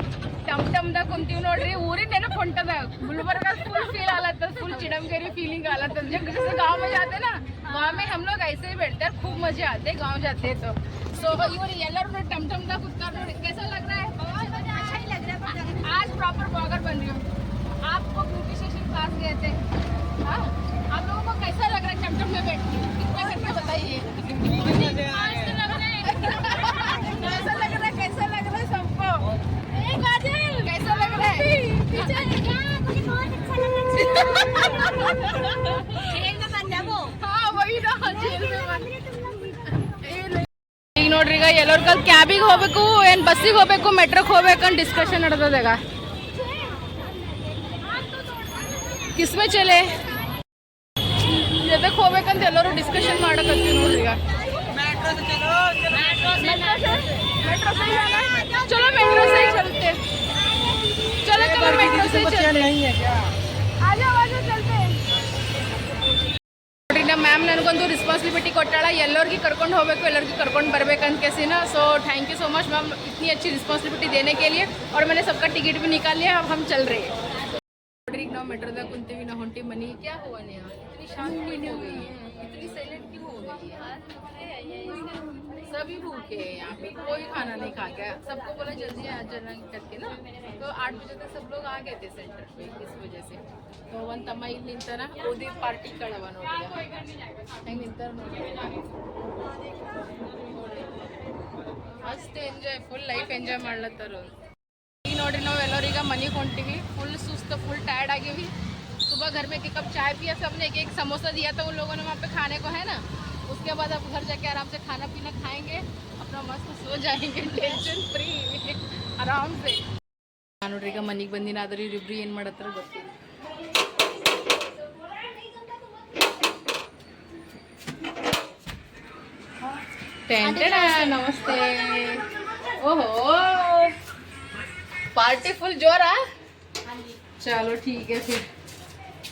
ಟಮ್ ಟಮ್ದಾಗ ಕುಂತೀವಿ ನೋಡ್ರಿ ಊರಿನ ನೆನಪು ಹೊಂಟದ गुलबर्गा फुल फील आलत फुल चिड़मगरी फीलिंग आलत जब जैसे गांव में जाते ना गांव में हम लोग ऐसे ही बैठते हैं खूब मजे आते हैं गांव जाते हैं तो सो इवर ಎಲ್ಲರೂ ನೋಡಿ टम टम दा कुत्ता ನೋಡಿ कैसा लग रहा है अच्छा ही लग रहा है आज प्रॉपर ब्लॉगर बन रही हूँ आपको ब्यूटी सेशन क्लास गए थे हाँ आप लोगों को कैसा लग रहा है टम टम में बैठ के कितना करके बताइए कैसा लग रहा है कैसा लग रहा है सबको कैसा लग रहा है हाँ वही ना जेल में बंद। ಈಗ ನೋಡ್ರಿ ಈಗ ಎಲ್ಲರ ಕಲ್ ಕ್ಯಾಬಿಗೆ ಹೋಗ್ಬೇಕು ಏನ್ ಬಸ್ಸಿಗೆ ಹೋಗ್ಬೇಕು ಮೆಟ್ರೋಗೆ ಹೋಗ್ಬೇಕು ಅಂತ ಡಿಸ್ಕಷನ್ ನಡೆದದ ಈಗ ಕಿಸ್ಮೆ ಚಲೆ ಎದಕ್ಕೆ ಹೋಗ್ಬೇಕಂತ ಎಲ್ಲರೂ ಡಿಸ್ಕಷನ್ ಮಾಡಕತ್ತೀವಿ ನೋಡ್ರಿ ಈಗ मेट्रो से ही जाना है? चलो मेट्रो से ही चलते हैं। चलो चलो मेट्रो से ही चलते हैं। आ जाओ आ जाओ चलते हैं। ನೋಡ್ರಿ ನಮ್ಮ ಮ್ಯಾಮ್ ನನಗೊಂದು ರಿಸ್ಪಾನ್ಸಿಬಿಲಿಟಿ ಕೊಟ್ಟಾಳ ಎಲ್ಲರಿಗೂ ಕರ್ಕೊಂಡು ಹೋಗಬೇಕು ಎಲ್ಲರಿಗೂ ಕರ್ಕೊಂಡು ಬರ್ಬೇಕಂತ कैसी so thank you so much ma'am इतनी अच्छी रिस्पांसिबिलिटी देने के लिए और मैंने सबका टिकट भी निकाल लिया अब हम चल रहे हैं ನೋಡ್ರಿ ಈಗ ನಾವು ಮೆಟ್ರೋದಾಗ ಕುಂತೀವಿ ನಾವು ಹೊಂಟಿ ಮನಿ क्या हुआ नेहा इतनी शांत क्यों हो गई है इतनी साइलेंट क्यों हो गई है सभी भूखे हैं यहाँ पे कोई खाना नहीं खा गया सबको बोला जल्दी आ जाना करके ना तो आठ बजे तक सब लोग आ गए थे सेंटर पे इस वजह से तो ಒಂದು ತಮ್ಮ ಇಲ್ಲಿ ನಿಂತಾನ ಓದಿ ಪಾರ್ಟಿ ಕಳವ ನೋಡಿ ಹೆಂಗೆ ನಿಂತಾರ ನೋಡಿ ಮಸ್ತ್ ಎಂಜಾಯ್ ಫುಲ್ ಲೈಫ್ ಎಂಜಾಯ್ ಮಾಡ್ಲತ್ತಾರ ಅವ್ರು ಈಗ ನೋಡ್ರಿ ನಾವು ಎಲ್ಲರೀಗ ಮನೆಗೆ ಹೊಂಟಿವಿ ಫುಲ್ ಸುಸ್ತು ಫುಲ್ टायर्ड ಆಗೀವಿ सुबह घर में एक कप चाय पिया सबने एक एक समोसा दिया था उन लोगों ने वहाँ पे खाने को है ना उसके बाद अब घर जाके आराम से खाना पीना खाएंगे अपना मस्त सो जाएंगे टेंशन फ्री आराम से ನಾನು ನೋಡ್ರಿ ಈಗ ಮನೆಗೆ ಬಂದಿನ ಆದ್ರೆ ಇವ್ರಿಬ್ರು ಏನು ಮಾಡತ್ತಾರ ಗೊತ್ತಿಲ್ಲ टेंटेड नमस्ते ओहो पार्टी फुल जोर है चलो ठीक है फिर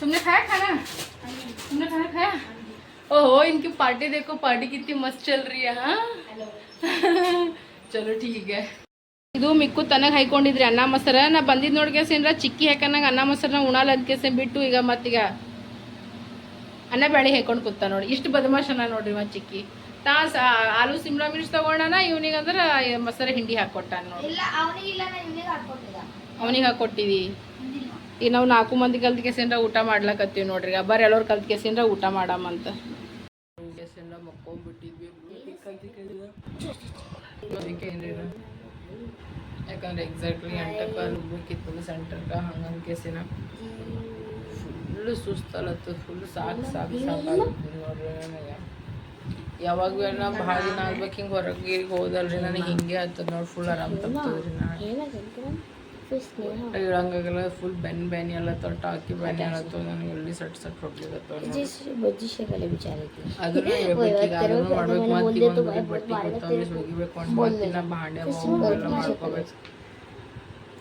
तुमने खाया खाना तुमने खाना खाया ओहो इनकी पार्टी देखो पार्टी कितनी मस्त चल रही है हाँ चलो ठीक है ಇದು ಮಿಕ್ಕು ತನಗೆ ಹಾಯ್ಕೊಂಡಿದ್ರಿ ಅನ್ನ ಮೊಸರ ನಾ ಬಂದಿದ್ದು ನೋಡ್ಕೇಸಿಂದ್ರ ಚಿಕ್ಕಿ ಹಾಕನಾಗ ಅನ್ನ ಮೊಸರನ್ನ ಉಣಾಲ ಅಂದ್ಕೇಸಿ ಬಿಟ್ಟು ಈಗ ಮತ್ತೀಗ ಅನ್ನ ಬ್ಯಾಳಿ ಹಾಕೊಂಡು ಕೂತ ನೋಡಿ ಇಷ್ಟು ಬದಮಾಶನ ನೋಡ್ರಿ ಮತ್ತೆ ಚಿಕ್ಕಿ ತಾ ಸ- ಆಲೂ ಸಿಮ್ಲಾ ಮಿರ್ಚ್ ತಗೊಂಡನ ಇವನಿಗೆ ಅಂದ್ರೆ ಮೊಸರು ಹಿಂಡಿ ಹಾಕೊಟ್ಟಾನ ನೋಡಿ ಇಲ್ಲ ಅವನಿಗಿಲ್ಲ ನಾನು ಇವನಿಗೆ ಹಾಕೊಟ್ಟಿದ್ದ ಅವನಿಗೆ ಹಾಕೊಟ್ಟಿದಿ ಈಗ ನಾವು ನಾಲ್ಕು ಮಂದಿ ಕಲ್ತ್ ಕೇಸಿಂದ್ರ ಊಟ ಮಾಡ್ಲಕತ್ತೀವಿ ನೋಡ್ರಿ. ಈಗ ಎಲ್ಲರು ಕಲ್ತ್ ಕೇಸಿಂದ್ರ ಊಟ ಮಾಡಮಂತ ಯಾಕಂದ್ರೆ ಎಕ್ಸಾಕ್ಟ್ಲಿ ಎಂಟಕ್ಕೆ ನುಗ್ಗಿತ್ತು ಸೆಂಟರ್ಗೆ ಹಂಗಂತ ಕೇಸಿನ ಫುಲ್ ಸುಸ್ತಲತ್ತು ಫುಲ್ ಸಾಕು ಸಾಕು ಸಾಕಾಗುತ್ತೆ ನೋಡ್ರಿ ನನಗೆ. ಯಾವಾಗ ನಾ ಭಾಳ ದಿನ ಆಗ್ಬೇಕು ಹಿಂಗೆ ಹೊರಗೆ ಹೋದಲ್ರಿ, ನನಗೆ ಹಿಂಗೆ ಆಯ್ತದ ನೋಡಿ ಫುಲ್ ಆರಾಮ್ ತಪ್ತದ್ರಿ ಇಳಂಗಾಗಲ್ಲ ಫುಲ್ ಬೆನ್ ಬೆನ್ ಎಲ್ಲ ತೊಟ್ಟ ಹಾಕಿ ಬೆನ್ ಹೇಳತ್ತವ ನನಗೆ ಎಲ್ಲಿ ಸಟ್ ಸಟ್ ಹೊಡ್ಲಿಕತ್ತವ ಅದನ್ನ ಹೇಳ್ಬೇಕು ಈಗ ಅದನ್ನು ಮಾಡ್ಬೇಕು ಮತ್ತೆ ಒಂದು ಬಟ್ಟೆ ಕೊತ್ತಂಬರಿ ಒಗಿಬೇಕು ಅಂತ ಮತ್ತಿನ ಭಾಂಡೆ ಅವು ಎಲ್ಲ ಮಾಡ್ಕೋಬೇಕು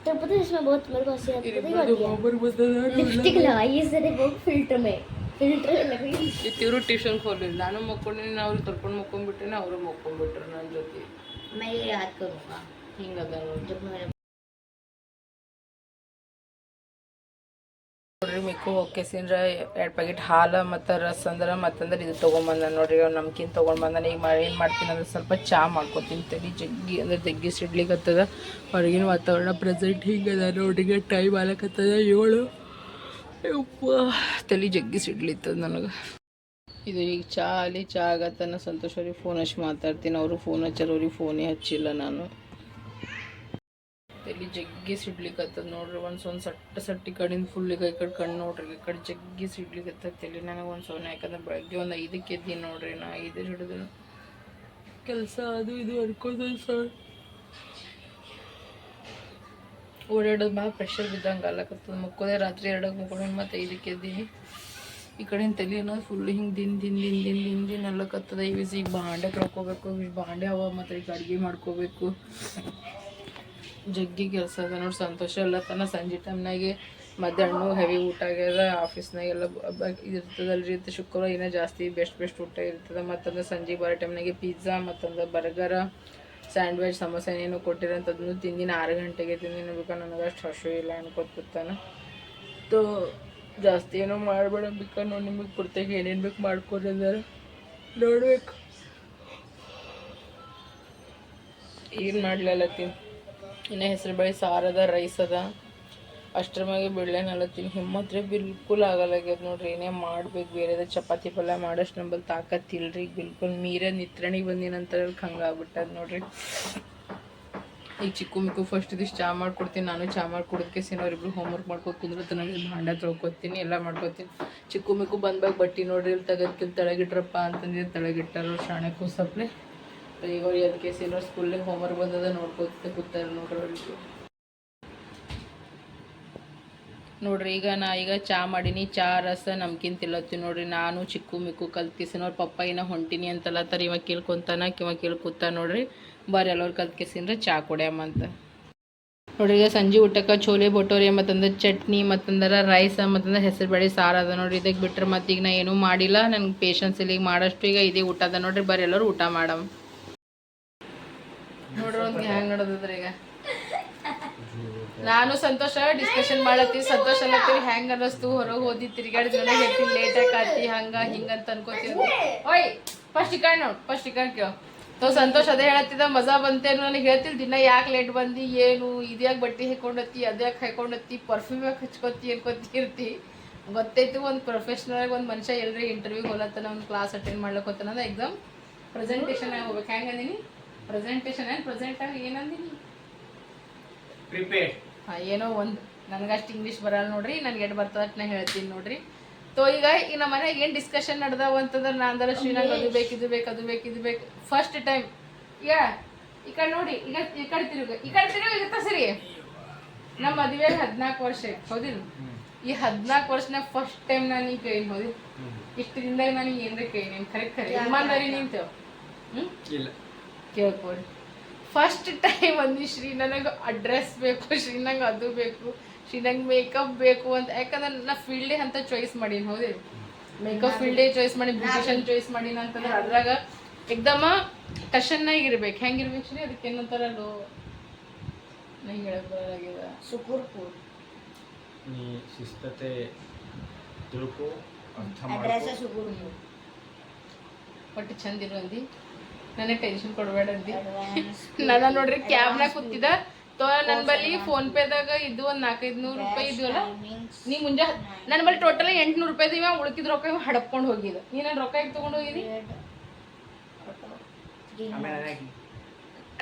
तो पता है इसमें बहुत मेरे को हंसी आती है पता है क्या किया? ಒಬ್ಬರು ಬರ್ತದ लिपस्टिक लगाई है सर वो फिल्टर में फिल्टर लगी ಇವ್ರು ಟ್ಯೂಷನ್ ಹೋಗ್ಲಿಲ್ಲ ನಾನು ಮಕ್ಕೊಂಡಿನಿ ಅವ್ರು ಕರ್ಕೊಂಡು ಮಕ್ಕೊಂಡ್ಬಿಟ್ಟಿನಿ ಅವರು ಮಕ್ಕೊಂಡ್ಬಿಟ್ರು ನನ್ನ ಜೊತೆ मैं ये याद करूँगा ಹಿಂಗದ ನೋಡ್ರಿ, ಮಿಕ್ಕು ಹೊಕ್ಕೆಸಿಂದ್ರ ಎರಡು ಪ್ಯಾಕೆಟ್ ಹಾಲು ಮತ್ತು ರಸ್ ಅಂದ್ರೆ ಮತ್ತಂದ್ರೆ ಇದು ತೊಗೊಂಬಂದ ನೋಡ್ರಿ ನಮ್ಕಿನ್ ತೊಗೊಂಡ್ಬಂದಾನ ಈಗ ಏನು ಮಾಡ್ತೀನಿ ಅಂದ್ರೆ ಸ್ವಲ್ಪ ಚಾ ಮಾಡ್ಕೊತೀನಿ. ತಲೆ ಜಗ್ಗಿ ಅಂದ್ರೆ ಜಗ್ಗಿ ಸಿಡ್ಲಿಕ್ಕತ್ತದ ಹೊರಗಿನ ವಾತಾವರಣ ಪ್ರೆಸೆಂಟ್ ಹಿಂಗದ ನೋಡಿಗೆ ಟೈಮ್ ಆಲಕತ್ತದ. ಏಳು. ತಲೆ ಜಗ್ಗಿ ಸಿಡ್ಲಿತ್ತದ ನನಗೆ. ಇದು ಈಗ ಚಾ, ಅಲ್ಲಿ ಚಾ ಆಗತ್ತನ ಸಂತೋಷ್ ಅವ್ರಿಗೆ ಫೋನ್ ಹಚ್ಚಿ ಮಾತಾಡ್ತೀನಿ. ಅವರು ಫೋನ್ ಹಚ್ಚಾರ, ಅವ್ರಿಗೆ ಫೋನೇ ಹಚ್ಚಿಲ್ಲ ನಾನು. ತಲೆ ಜಗ್ಗಿ ಸಿಡ್ಲಿಕತ್ತದ ನೋಡ್ರಿ ಒಂದು ಸೊನ್ ಸಟ್ಟ ಸಟ್ಟಿ ಕಡಿಂದ ಫುಲ್ ಈಗ ಈ ಕಡೆ ಕಣ್ಣು ನೋಡ್ರಿ ಈ ಕಡೆ ಜಗ್ಗಿ ಸಿಡ್ಲಿಕತ್ತದ ತಲೆ. ನನಗೆ ಒಂದು ಸೊನ್ನೆ ಯಾಕಂದ್ರೆ ಬೆಳಗ್ಗೆ ಒಂದು ಐದಕ್ಕೆ ಎದ್ದೀನಿ ನೋಡ್ರಿ ನಾ ಐದು ಹಿಡಿದು ಕೆಲಸ ಅದು ಇದು ಅನ್ಕೋದ ಸರ್. ಓಡಾಡೋದು ಭಾಳ ಪ್ರೆಷರ್ ಬಿದ್ದಂಗೆ ಅಲ್ಲಕತ್ತದ ಮುಕ್ಕೋದೆ ರಾತ್ರಿ ಎರಡಕ್ಕೆ ಮುಕ್ಕೊಂಡು ಮತ್ತೆ ಐದಕ್ಕೆ ಎದ್ದೀನಿ. ಈ ಕಡೆಯಿಂದ ತಲೆ ಅನ್ನೋದು ಫುಲ್ ಹಿಂಗೆ ದಿನ ದಿನ ದಿನ ದಿನ ದಿನ ದಿನ ಅಲ್ಲಕತ್ತದ ಈ ಈಗ ಬಾಂಡೆ ತೊಳ್ಕೊಬೇಕು ಬಾಂಡೆ ಅವ ಮತ್ತು ಈಗ ಅಡುಗೆ ಮಾಡ್ಕೋಬೇಕು. ಜಗ್ಗಿ ಕೆಲಸ ಅದ ನೋಡಿ ಸಂತೋಷ ಎಲ್ಲ ತನ ಸಂಜೆ ಟೈಮ್ನಾಗೆ ಮಧ್ಯಾಹ್ನ ಹೆವಿ ಊಟ ಆಗ್ಯದ ಆಫೀಸ್ನಾಗೆಲ್ಲ ಇರ್ತದಲ್ರಿ ಅಂತ ಶುಕ್ರವಾರ ಏನೋ ಜಾಸ್ತಿ ಬೆಸ್ಟ್ ಬೆಸ್ಟ್ ಊಟ ಇರ್ತದೆ. ಮತ್ತಂದ್ರೆ ಸಂಜೆ ಬರೋ ಟೈಮ್ನಾಗೆ ಪಿಜ್ಜಾ ಮತ್ತಂದ್ರೆ ಬರ್ಗರ ಸ್ಯಾಂಡ್ವಿಚ್ ಸಮೋಸ ಏನೇನು ಕೊಟ್ಟಿರೋಂಥದ್ದು ತಿಂದಿನ. ಆರು ಗಂಟೆಗೆ ತಿಂದಿನ ಬೇಕಾ ನನಗೆ, ಅಷ್ಟು ಹಸು ಇಲ್ಲ ಅನ್ಕೋತ ಕೂತಾನ ತೋ, ಜಾಸ್ತಿ ಏನೋ ಮಾಡಬೇಡ ಬೇಕಾ ನೋಡಿ ನಿಮಗೆ. ಕುರ್ತಾಗಿ ಏನೇನು ಬೇಕು ಮಾಡ್ಕೊಡ್ರಿ ಅಂದ್ರೆ. ನೋಡ್ಬೇಕು. ಏನು ಮಾಡ್ಲತ್ತೀನಿ ಇನ್ನು ಹೆಸರು ಬೇಳೆ ಸಾರದ ರೈಸ್ ಅದ ಅಷ್ಟ್ರ ಮ್ಯಾಗೆ ನಲತ್ತೀನಿ. ಹಿಮ್ಮತ್ರೆ ಬಿಲ್ಕುಲ್ ಆಗಲಾಗ್ಯದ ನೋಡ್ರಿ. ಏನೇ ಮಾಡ್ಬೇಕು ಬೇರೆದ ಚಪಾತಿ ಪಲ್ಯ ಮಾಡೋಷ್ಟು ನಂಬಲ್ಲಿ ತಾಕತ್ತಿಲ್ರಿ. ಬಿಲ್ಕುಲ್ ಮೀರ ನಿತ್ರಣಿಗೆ ಬಂದಿನಂತ ಹಂಗೆ ಆಗ್ಬಿಟ್ಟದ ನೋಡ್ರಿ. ಈಗ ಚಿಕ್ಕು ಮಿಕ್ಕು ಫಸ್ಟ್ ದಿವ್ಸ ಚಾ ಮಾಡ್ಕೊಡ್ತೀನಿ. ನಾನು ಚಾ ಮಾಡ್ಕೊಡೋದಕ್ಕೆ ಸಿನವರಿಬ್ರು ಹೋಮ್ವರ್ಕ್ ಮಾಡ್ಕೊತ ಕುಂದ್ರೆ ನನಗೆ ಭಾಂಡ ತೊಳ್ಕೊತೀನಿ. ಎಲ್ಲ ಮಾಡ್ಕೊತೀನಿ. ಚಿಕ್ಕು ಮಿಕ್ಕು ಬಂದಾಗ ಬಟ್ಟೆ ನೋಡ್ರಿ ಇಲ್ಲಿ ತೆಗೆದ್ಕಿಲ್ ತೆಳಗಿಟ್ರಪ್ಪ ಅಂತಂದ್ರೆ ತೆಳಗಿಟ್ಟಾರ ಶಾಣೆ ಕೂಸಪ್ಲೆ. ಈಗ ಅದಕ್ಕೆ ಸೀನಿಯರ್ ಸ್ಕೂಲಿಗೆ ಹೋಮ್ವರ್ಕ್ ಬಂದದ ನೋಡ್ಕೊತ ಕೂತಾರ ನೋಡ್ರಿ ನೋಡ್ರಿ, ಈಗ ನಾ ಈಗ ಚಾ ಮಾಡೀನಿ, ಚಾ ರಸ ನಮ್ಕಿನ್ ತಿಲ್ಲತ್ತೀವಿ ನೋಡ್ರಿ. ನಾನು ಚಿಕ್ಕು ಮಿಕ್ಕು ಕಲ್ತ್ಕಿಸಿನ ಅವ್ರ ಪಪ್ಪ ಇನ್ನ ಹೊಂಟಿನಿ ಇವ ಕೇಳ್ಕೊಂತಾನ ಕಿವ ಕೇಳ್ಕೊತ ನೋಡ್ರಿ. ಬರ್ರಿ ಎಲ್ಲರು ಕಲ್ತ್ಕಿಸಿನ್ರೆ ಚಾ ಕುಡಿಯಮ್ಮ ಅಂತ. ನೋಡ್ರಿ, ಈಗ ಸಂಜೆ ಊಟಕ್ಕೆ ಚೋಲೆ ಬೊಟೋರಿ ಮತ್ತಂದ್ರೆ ಚಟ್ನಿ, ಮತ್ತಂದ್ರೆ ರೈಸ್ ಮತ್ತಂದ್ರೆ ಹೆಸರುಬೇಳೆ ಸಾರು ಅದ ನೋಡ್ರಿ. ಇದಕ್ಕೆ ಬಿಟ್ರೆ ಮತ್ತೀಗ ನಾ ಏನೂ ಮಾಡಿಲ್ಲ. ನನಗೆ ಪೇಷನ್ಸ್ ಇಲ್ಲಿಗೆ ಮಾಡೋಷ್ಟು ಈಗ ಇದೇ ಊಟ ಅದ ನೋಡ್ರಿ. ಬರ್ರಿ ಎಲ್ಲರೂ ಊಟ ಮಾಡಮ್. ಹ್ಯಾಂಗ್ ನಡೆದದ್ರಿ ಈಗ? ನಾನು ಸಂತೋಷ ಡಿಸ್ಕಷನ್ ಮಾಡತ್ತೀವಿ ಸಂತೋಷ ಅನ್ನತ್ತೀವಿ. ಹೆಂಗ ಅನ್ನಿಸ್ತು? ಹೊರಗೆ ಹೋದಿ ತಿರ್ಗಾಡಿದ್ ನನಗೆ ಹೇಳ್ತೀನಿ ಲೇಟ್ ಆಕತಿ ಹಂಗ ಹಿಂಗ ಅಂತ ಅನ್ಕೋತೀನಿ ಓಯ್ ಫಸ್ಟ್ ಇಕಾಡ್ ನೋಡ್ ಫಸ್ಟ್ ಇಕಾಡ್ ಕೇಳು. ತೋ ಸಂತೋಷ್ ಅದೇ ಹೇಳತ್ತಿದ ಮಜಾ ಬಂತೇನು ನನಗೆ ಹೇಳ್ತಿಲ್ ದಿನ ಯಾಕೆ ಲೇಟ್ ಬಂದಿ ಏನು ಇದ್ಯಾಕ್ ಬಟ್ಟೆ ಹಾಕೊಂಡತ್ತಿ ಅದ್ಯಾಕೆ ಹಾಕೊಂಡತ್ತಿ ಪರ್ಫ್ಯೂಮ್ ಯಾಕೆ ಹಚ್ಕೊತಿ ಅನ್ಕೋತಿರ್ತಿ ಇರ್ತಿ. ಗೊತ್ತೈತು ಒಂದು ಪ್ರೊಫೆಷ್ನಲ್ ಒಂದು ಮನುಷ್ಯ ಎಲ್ರಿ ಇಂಟರ್ವ್ಯೂ ಹೋಲತ್ತಾನ ಒಂದು ಕ್ಲಾಸ್ ಅಟೆಂಡ್ ಮಾಡ್ಲಕ್ಕೆ ಹೋಗ್ತಾನ ಎಕ್ಸಾಮ್ ಪ್ರೆಸೆಂಟೇಷನ್ ಆಗಿ ಹೋಗ್ಬೇಕು. ಹೆಂಗೆ ಅಂದಿನಿ? ಪ್ರೆಸೆಂಟೇಷನ್ ಏನು ಪ್ರೆಸೆಂಟ್ ಆಗಿ ಏನಂದಿನಿ ಪ್ರಿಪೇರ್ ಹಾಂ ಏನೋ ಒಂದು. ನನಗಷ್ಟು ಇಂಗ್ಲೀಷ್ ಬರಲ್ಲ ನೋಡ್ರಿ ನನಗೆ ಎಡ್ ಬರ್ತದ ನಾ ಹೇಳ್ತೀನಿ ನೋಡ್ರಿ. ತೋ ಈಗ ಈಗ ನಮ್ಮ ಮನೆಯಾಗ ಏನು ಡಿಸ್ಕಷನ್ ನಡೆದವ ಅಂತಂದ್ರೆ ನಾ ಅಂದ್ರೆ ಶ್ರೀನಾಗ್ ಅದು ಬೇಕು ಇದು ಬೇಕು ಅದು ಬೇಕು ಇದು ಬೇಕು. ಫಸ್ಟ್ ಟೈಮ್ ಯಾ ಈ ಕಡೆ ನೋಡಿ ಈಗ ಈ ಕಡೆ ತಿರುಗ. ಈ ಕಡೆ ತಿರುಗ ಈಗ ಸರಿ ನಮ್ಮ ಮದುವೆ ಹದಿನಾಲ್ಕು ವರ್ಷ ಹೌದಿಲ್ಲ ಈ ಹದಿನಾಲ್ಕು ವರ್ಷನಾಗ ಫಸ್ಟ್ ಟೈಮ್ ನಾನು ಈಗ ಕೈ ಹೌದಿಲ್ಲ ಇಷ್ಟು ದಿನದಾಗ ನಾನು ಏನ್ರ ಕೈ ನೀನು ಕರೆಕ್ಟ್ ಖರೆ ಇಮಾನ್ದಾರಿ ನಿಂತೇವ್ ಹ್ಞೂ ಇಲ್ಲ. ಕೇಳ್ಕೊಡಿ ಫಸ್ಟ್ ಟೈಮ್ ಅಂದ್ವಿ ಶ್ರೀ ನನಗೆ ಅಡ್ರೆಸ್ ಬೇಕು ಶ್ರೀ ನಂಗೆ ಅದು ಬೇಕು ಶ್ರೀ ನಂಗೆ ಮೇಕಪ್ ಬೇಕು ಅಂತ. ಯಾಕಂದ್ರೆ ನಾ ಫೀಲ್ಡೇ ಅಂತ ಚಾಯ್ಸ್ ಮಾಡೀನಿ ಹೌದೇ ಮೇಕಪ್ ಫೀಲ್ಡೇ ಚಾಯ್ಸ್ ಮಾಡಿ ಬ್ಯೂಟಿಷನ್ ಚಾಯ್ಸ್ ಮಾಡೀನಿ ಅಂತಂದ್ರೆ ಅದ್ರಾಗ ಎಕ್ದಮ ಟಷನ್ನಾಗಿ ಇರ್ಬೇಕು ಹೆಂಗಿರ್ಬೇಕು ಶ್ರೀ? ಅದಕ್ಕೆ ಏನಂತಾರ ಲೋ ನಂಗೆ ಹೇಳಕ್ ಸುಕೂರ್ಪುರ್. ನೀ ಶಿಸ್ತತೆ ತಿಳ್ಕೊ ಅರ್ಥ ಮಾಡ್ಕೊ. ಒಟ್ಟು ಚಂದ ಇರು ಅಂದಿ. ನನಗೆ ಟೆನ್ಷನ್ ಕೊಡಬೇಡ ನನ್ನ ನೋಡ್ರಿ ಕ್ಯಾಬ್ನಾಗ ಕೂತಿದ ತೋ ನನ್ನ ಬಳಿ ಫೋನ್ ಪೇದಾಗ ಇದು ಒಂದು ನಾಲ್ಕೈದು ನೂರು ರೂಪಾಯಿ ಇದ್ವಲ್ಲ? ನೀ ಮುಂಜಾ ನನ್ನ ಬಳಿ ಟೋಟಲ್ ಎಂಟುನೂರು ರೂಪಾಯಿ ಇವ ಉಳ್ಕಿದ ರೊಕ್ಕ ಇವ ಹಡಪ್ಕೊಂಡು ಹೋಗಿದ. ನೀ ನನ್ನ ರೊಕ್ಕ ಈಗ ತೊಗೊಂಡು ಹೋಗಿದಿ?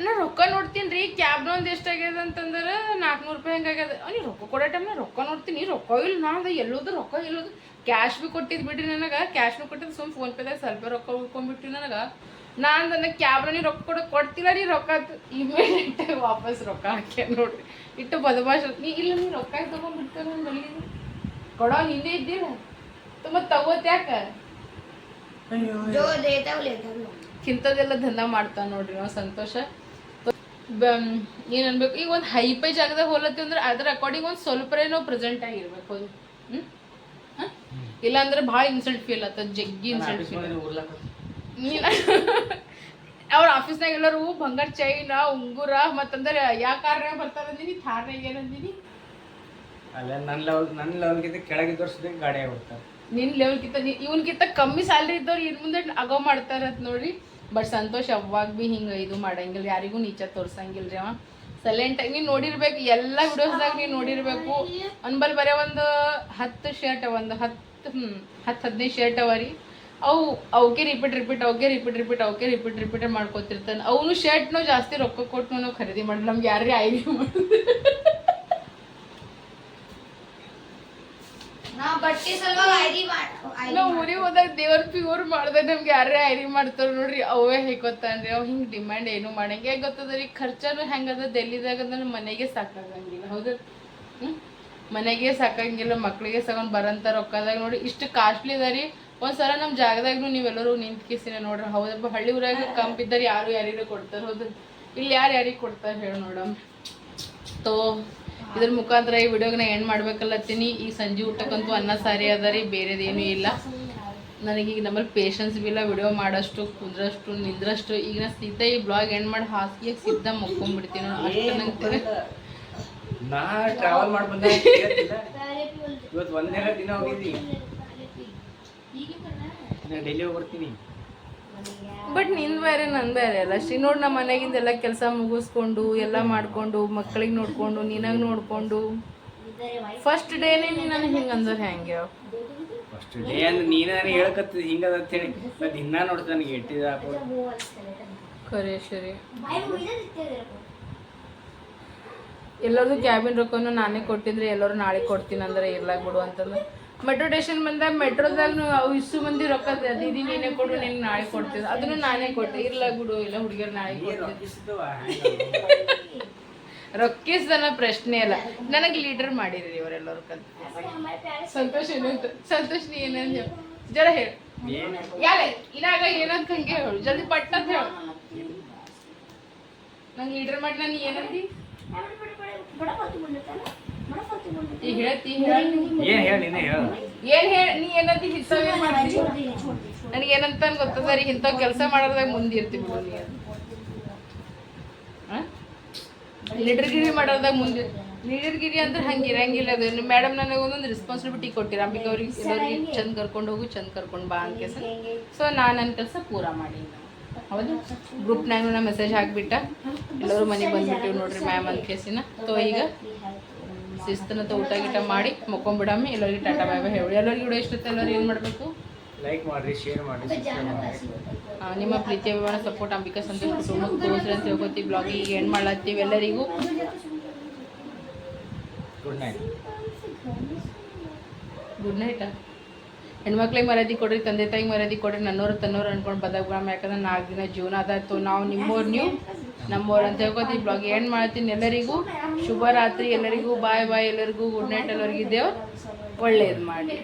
ನಾ ರೊಕ್ಕ ನೋಡ್ತೀನಿ ರೀ. ಕ್ಯಾಬ್ನ ಒಂದು ಎಷ್ಟಾಗ್ಯದ ಅಂತಂದ್ರೆ ನಾಲ್ಕುನೂರು ರೂಪಾಯಿ ಹೆಂಗಾಗ್ಯದ ನೀ ರೊಕ್ಕ ಕೊಡೋ ಟೈಮ್ನ ರೊಕ್ಕ ನೋಡ್ತೀನಿ. ರೊಕ್ಕ ಇಲ್ಲ ನಾ ಅದ ಎಲ್ಲೋದು ರೊಕ್ಕ ಇಲ್ಲೋದು. ಕ್ಯಾಶ್ ಭೀ ಕೊಟ್ಟಿದ್ದು ಬಿಡ್ರಿ ನನಗೆ. ಕ್ಯಾಶ್ನು ಕೊಟ್ಟಿದ್ದು ಸುಮ್ಮನೆ ಫೋನ್ ಪೇದಾಗ ಸ್ವಲ್ಪ ರೊಕ್ಕ ಉಳ್ಕೊಂಡ್ಬಿಟ್ರಿ ನನಗೆ. ನಾನು ನನ್ನ ಕ್ಯಾಬ್ರ ನೀ ರೊಕ್ಕ ಕೊಡೋ ಕೊಡ್ತಿಲ್ಲ ನೀ ರೊಕ್ಕ. ಇಮಿಡಿಯೇಟಾಗಿ ವಾಪಸ್ ರೊಕ್ಕ ಹಾಕ್ಯ ನೋಡ್ರಿ. ಇಟ್ಟು ಬದಮಾಶ್ ನೀ ಇಲ್ಲ ನೀ ರೊಕ್ಕ ತೊಗೊಂಡ್ಬಿಡ್ತಾರೆ ನಾನು ಬಲ್ಲಿ ಕೊಡೋ ನಿನ್ನೆ ಇದ್ದೀರ? ತುಂಬ ತಗೋತ್ಯಾಕ ಇಂಥದ್ದೆಲ್ಲ ಧಂದ ನೋಡ್ರಿ ನಾವು ಸಂತೋಷ. ಏನು ಅನ್ಬೇಕು? ಈಗ ಒಂದು ಹೈಪೈ ಜಾಗದಾಗ ಹೋಲತ್ತೀವಿ ಅಂದ್ರೆ ಅದ್ರ ಅಕಾರ್ಡಿಂಗ್ ಒಂದು ಸ್ವಲ್ಪ ನಾವು ಪ್ರೆಸೆಂಟ್ ಆಗಿರ್ಬೇಕು ಹ್ಮ್? ಇಲ್ಲಾಂದ್ರೆ ಭಾಳ ಇನ್ಸಲ್ಟ್ ಫೀಲ್ ಆತ ಜಗ್ಗಿ ಇನ್ಸಲ್ಟ್ ಫೀಲ್ ನೀನು ಅವ್ರ ಆಫೀಸ್ನಾಗ ಎಲ್ಲರೂ ಬಂಗಾರ ಚೈನ ಉಂಗುರ ಮತ್ತಂದ್ರೆ ಯಾ ಕಾರ್ನಾಗ ಬರ್ತಾರಂದಿನಿ ಥಾರ್ನಾಗ ಏನಂದಿನಿ? ಅಲ್ಲ ನನ್ನ ಲೆವೆಲ್ ನನ್ನ ಲೆವೆಲ್ಗಿಂತ ಕೆಳಗಿದ್ದವ್ರು ಗಾಡಿ ಆಗ್ಬಿಡ್ತಾರೆ. ನಿನ್ನ ಲೆವೆಲ್ಗಿಂತ ಇವನ್ಗಿಂತ ಕಮ್ಮಿ ಸ್ಯಾಲ್ರಿ ಇದ್ದವ್ರು ಇನ್ ಮುಂದೆ ಆಗೋ ಮಾಡ್ತಾರತ್ ನೋಡ್ರಿ ಬಟ್ ಸಂತೋಷ್ ಅವಾಗ ಭೀ ಹಿಂಗೆ ಇದು ಮಾಡಂಗಿಲ್ಲ ಯಾರಿಗೂ ನೀಚ ತೋರ್ಸಂಗಿಲ್ಲ ರೀ ಅವ ಸೈಲೆಂಟ್ ನೀನು ನೋಡಿರ್ಬೇಕು ಎಲ್ಲ ವಿಡಿಯೋಸ್ದಾಗ ನೀನು ನೋಡಿರ್ಬೇಕು. ಅನ್ಬಲ್ ಬರೀ ಒಂದು ಹತ್ತು ಶರ್ಟ್ ಒಂದು ಹತ್ತು ಹ್ಞೂ ಹತ್ತು ಹದಿನೈದು ಶರ್ಟ್ ಅವ ರೀ. ಅವು ಅವಕ್ಕೆ ರಿಪೀಟ್ ರಿಪೀಟ್ ಅವಕ್ಕೆ ರಿಪೀಟ್ ರಿಪೀಟ್ ಅವಕ್ಕೆ ರಿಪೀಟ್ ರಿಪೀಟ್ ಮಾಡ್ಕೊತಿರ್ತಾನೆ. ಅವನು ಶರ್ಟ್ನೂ ಜಾಸ್ತಿ ರೊಕ್ಕ ಕೊಟ್ಟು ನಾವು ಖರೀದಿ ಮಾಡಿ ನಮ್ಗೆ ಯಾರೇ ಐಡಿ ನಾ ಬಟ್ಟೆ ಸಲುವಾಗಿ ಐಡಿ ನಾವು ಊರಿಗೆ ಹೋದಾಗ ದೇವ್ರ ಪ್ಯೂರ್ ಮಾಡ್ದೆ. ನಮ್ಗೆ ಯಾರೇ ಐರಿ ಮಾಡ್ತಾರ ನೋಡ್ರಿ ಅವೇ ಹೇಗೋತಾನ್ರಿ ಅವ್ ಹಿಂಗ್ ಡಿಮ್ಯಾಂಡ್ ಏನು ಮಾಡಂಗೆ. ಗೊತ್ತದ ರೀ ಖರ್ಚನು ಹೆಂಗದ ಡೆಲ್ಲಿದಾಗ ಅಂದ್ರೆ ಮನೆಗೆ ಸಾಕಾಗಂಗಿಲ್ಲ. ಹೌದು? ಹ್ಮ್? ಮನೆಗೆ ಸಾಕಂಗಿಲ್ಲ ಮಕ್ಳಿಗೆ ಸಾಕೊಂಡ್ ಬರಂತ ರೊಕ್ಕದಾಗ ನೋಡಿ ಇಷ್ಟು ಕಾಸ್ಟ್ಲಿ ಅದ ರೀ. ಒಂದ್ಸಲ ನಮ್ಮ ಜಾಗದಾಗ್ನು ನೀವೆಲ್ಲರೂ ನಿಂತ್ಕಿಸಿನ ನೋಡ್ರ. ಹೌದಪ್ಪ ಹಳ್ಳಿ ಊರಾಗ ಕಂಪ್ ಇದ್ದಾರೆ ಯಾರು ಯಾರಿಗೂ ಕೊಡ್ತಾರೆ. ಹೌದು ಇಲ್ಲಿ ಯಾರು ಯಾರಿಗೆ ಕೊಡ್ತಾರೆ ಹೇಳಿ ನೋಡಮ್. ತೋ ಇದ್ರ ಮುಖಾಂತರ ಈ ವಿಡಿಯೋಗನ ನಾ ಏನು ಮಾಡ್ಬೇಕಲ್ಲತ್ತೀನಿ. ಈಗ ಸಂಜೆ ಊಟಕ್ಕಂತೂ ಅನ್ನ ಸಾರಿ ಅದ ರೀ ಬೇರೆದೇನೂ ಇಲ್ಲ. ನನಗೀಗ ನಮ್ಮಲ್ಲಿ ಪೇಷನ್ಸ್ ಬಿ ಇಲ್ಲ. ವಿಡಿಯೋ ಮಾಡೋಷ್ಟು ಕುದ್ರಷ್ಟು ನಿಂದ್ರಷ್ಟು. ಈಗ ನಾ ಸೀತಾ ಈ ಬ್ಲಾಗ್ ಎಂಡ್ ಮಾಡಿ ಹಾಸಿಗೆ ಸಿದ್ಧ ಮುಕ್ಕೊಂಡ್ಬಿಡ್ತೀನಿ ನೋಡಿ. ಅಷ್ಟು ನಂಗೆ ನಾ ಟ್ರಾವೆಲ್ ಮಾಡಿ ಬಂದ ಇವತ್ತು ಒಂದೇ ದಿನ ಹೋಗಿದ್ವಿ ನಾ ಡೈಲಿ ಹೋಗಿ ಬರ್ತೀನಿ. ಬಟ್ನಿಂದ ಬೇರೆ ನಂದು ಬೇರೆ ಅಲ್ಲ. ಶ್ರೀ ನೋಡಿ ನಮ್ಮ ಮನೆಗಿಂದ ಎಲ್ಲ ಕೆಲಸ ಮುಗಿಸ್ಕೊಂಡು ಎಲ್ಲ ಮಾಡ್ಕೊಂಡು ಮಕ್ಕಳಿಗೆ ನೋಡ್ಕೊಂಡು ನಿನಗೆ ನೋಡ್ಕೊಂಡು. ಫಸ್ಟ್ ಡೇನೇ ನೀನು ನನಗೆ ಹಿಂಗೆ ಅಂದ್ರೆ ಹೆಂಗೆ? ಫಸ್ಟ್ ಡೇ ಅಂದ್ರೆ ನೀನು ನನಗೆ ಹೇಳಕತ್ತಿದ್ ಹಿಂಗದ ದಿನ ನೋಡ್ತಾ ನನಗೆ ಖರೆ ಸರಿ. ಎಲ್ಲರದು ಕ್ಯಾಬಿನ್ ರೊಕ್ಕನು ನಾನೇ ಕೊಟ್ಟಿದ್ರೆ ಎಲ್ಲರೂ ನಾಳೆ ಕೊಡ್ತೀನಿ ಅಂದ್ರೆ ಇರ್ಲಾಗ ಬಿಡು ಅಂತಂದ್ರೆ. ಮೆಟ್ರೋ ಸ್ಟೇಷನ್ ಬಂದಾಗ ಮೆಟ್ರೋದಾಗ ಅವು ಇಷ್ಟು ಮಂದಿ ರೊಕ್ಕ ದೀದಿ ನೀನೇ ಕೊಡು ನಿನ್ ನಾಳೆ ಕೊಡ್ತೀವಿ ಅದನ್ನು ನಾನೇ ಕೊಟ್ಟೆ. ಇಲ್ಲ ಗುಡು ಇಲ್ಲ ಹುಡುಗಿಯರು ನಾಳೆ ಕೊಡ್ತಿದ್ದೆ ರೊಕ್ಕಿಸ್ದನ ಪ್ರಶ್ನೆ ಅಲ್ಲ ನನಗೆ ಲೀಡರ್ ಮಾಡಿರಿ ಇವರೆಲ್ಲರೂ ಕಂತ ಸಂತೋಷ ಏನಂತ ಸಂತೋಷ್ ನೀ ಏನಂತ ಹೇಳು. ಜರ ಹೇಳು. ಯಾಲೆ? ಇನ್ನಾಗ ಏನಂತ ಹಂಗೆ ಹೇಳು. ಜಲ್ದಿ ಪಟ್ಟಂತ ಹೇಳು. ನಂಗೆ ಲೀಡರ್ ಮಾಡಿ ನಾನು ಏನಂದಿ? ಈಗ ಹೇಳ್ತಿ ಹೇಳಿ. ಏನ್ ಹೇಳಿ ನೀನೇ ಹೇಳ. ಏನ್ ಹೇಳ? ನೀ ಏನಂತಿ ಹಿಸ್ಸವೇ ಮಾಡ್ತಿ? ನನಗೆ ಏನಂತ ಗೊತ್ತದ ರೀ ಇಂಥವ್ ಕೆಲಸ ಮಾಡೋದಾಗ ಮುಂದಿರ್ತೀವಿ ಬಿಡು ನೀ ಲೀಡರ್ಗಿರಿ ಮಾಡೋದಾಗ ಮುಂದೆ ಲೀಡರ್ಗಿರಿ ಅಂದ್ರೆ ಹಂಗೆ ಇರಂಗಿಲ್ಲ ಅದು. ಮೇಡಮ್ ನನಗೆ ಒಂದೊಂದು ರೆಸ್ಪಾನ್ಸಿಬಿಲಿಟಿ ಕೊಟ್ಟಿರ. ಅಂಬಿಕ ಅವ್ರಿಗೆ ಚಂದ ಕರ್ಕೊಂಡು ಹೋಗು ಚಂದ ಕರ್ಕೊಂಡು ಬಾ ಅಂತ ಕೆಲಸ ಸೊ ನಾನು ನನ್ನ ಕೆಲಸ ಪೂರ ಮಾಡಿ ಹೌದು? ಗ್ರೂಪ್ನಾಗ ನಾ ಮೆಸೇಜ್ ಹಾಕ್ಬಿಟ್ಟ. ಎಲ್ಲರೂ ಮನೆಗೆ ಬಂದ್ಬಿಟ್ಟಿವಿ ನೋಡ್ರಿ ಮ್ಯಾಮ್ ಅಂತ ಕೇಸಿನ. ಸೊ ಈಗ ಶಿಸ್ತನತ ಊಟ ಗೀಟ ಮಾಡಿ ಮುಕ್ಕೊಂಬಿಡಮ್ಮಿ ಎಲ್ಲರಿಗೆ ಟಾಟಾ ಬಾಯ್ ಬಾಯ್ ಹೇಳಿ. ಎಲ್ಲರಿಗೆ ವಿಡಿಯೋ ಇಷ್ಟ ಎಲ್ಲರೂ ಏನು ಮಾಡಬೇಕು? ಲೈಕ್ ಮಾಡಿ ಶೇರ್ ಮಾಡಿ ನಿಮ್ಮ ಪ್ರೀತಿಯ ವಿಮಾನ ಸಪೋರ್ಟ್ ಅಂಬಿಕಾ ಸಂತೋಷ್ ಕುಟುಂಬಕ್ಕೆ ತೋರಿಸ್ರಿ ಅಂತ ಹೇಳ್ಕೊತೀವಿ. ಬ್ಲಾಗಿಗೆ ಏನು ಮಾಡ್ಲತ್ತೀವಿ ಎಲ್ಲರಿಗೂ. ಗುಡ್ ನೈಟ್ ಗುಡ್ ನೈಟ್ ಹೆಣ್ಮಕ್ಳಿಗೆ ಮರ್ಯಾದೆ ಕೊಡ್ರಿ, ತಂದೆ ತಾಯಿಗೆ ಮರ್ಯಾದೆ ಕೊಡ್ರಿ, ನನ್ನೋರು ತನ್ನೋರು ಅನ್ಕೊಂಡು ಬದಕ್ಬಿಡಮ್ಮ ಯಾಕಂದ್ರೆ ನಾಲ್ಕು ದಿನ ಜೀವನ ಅದಾಯ್ತು ನಾವು ನಿಮ್ಮೋರು, ನೀವು ನಮ್ಮೋರು ಅಂತ ಹೇಳ್ಕೊತೀವಿ ಬ್ಲಾಗ್. ಎಂಡ್ ಮಾಡ್ತೀನಿ ಎಲ್ಲರಿಗೂ ಶುಭ ರಾತ್ರಿ, ಎಲ್ಲರಿಗೂ ಬಾಯ್ ಬಾಯ್, ಎಲ್ಲರಿಗೂ ಗುಡ್ ನೈಟ್, ಎಲ್ಲರಿಗೂ ದೇವ್ ಒಳ್ಳೇದು ಮಾಡಿ.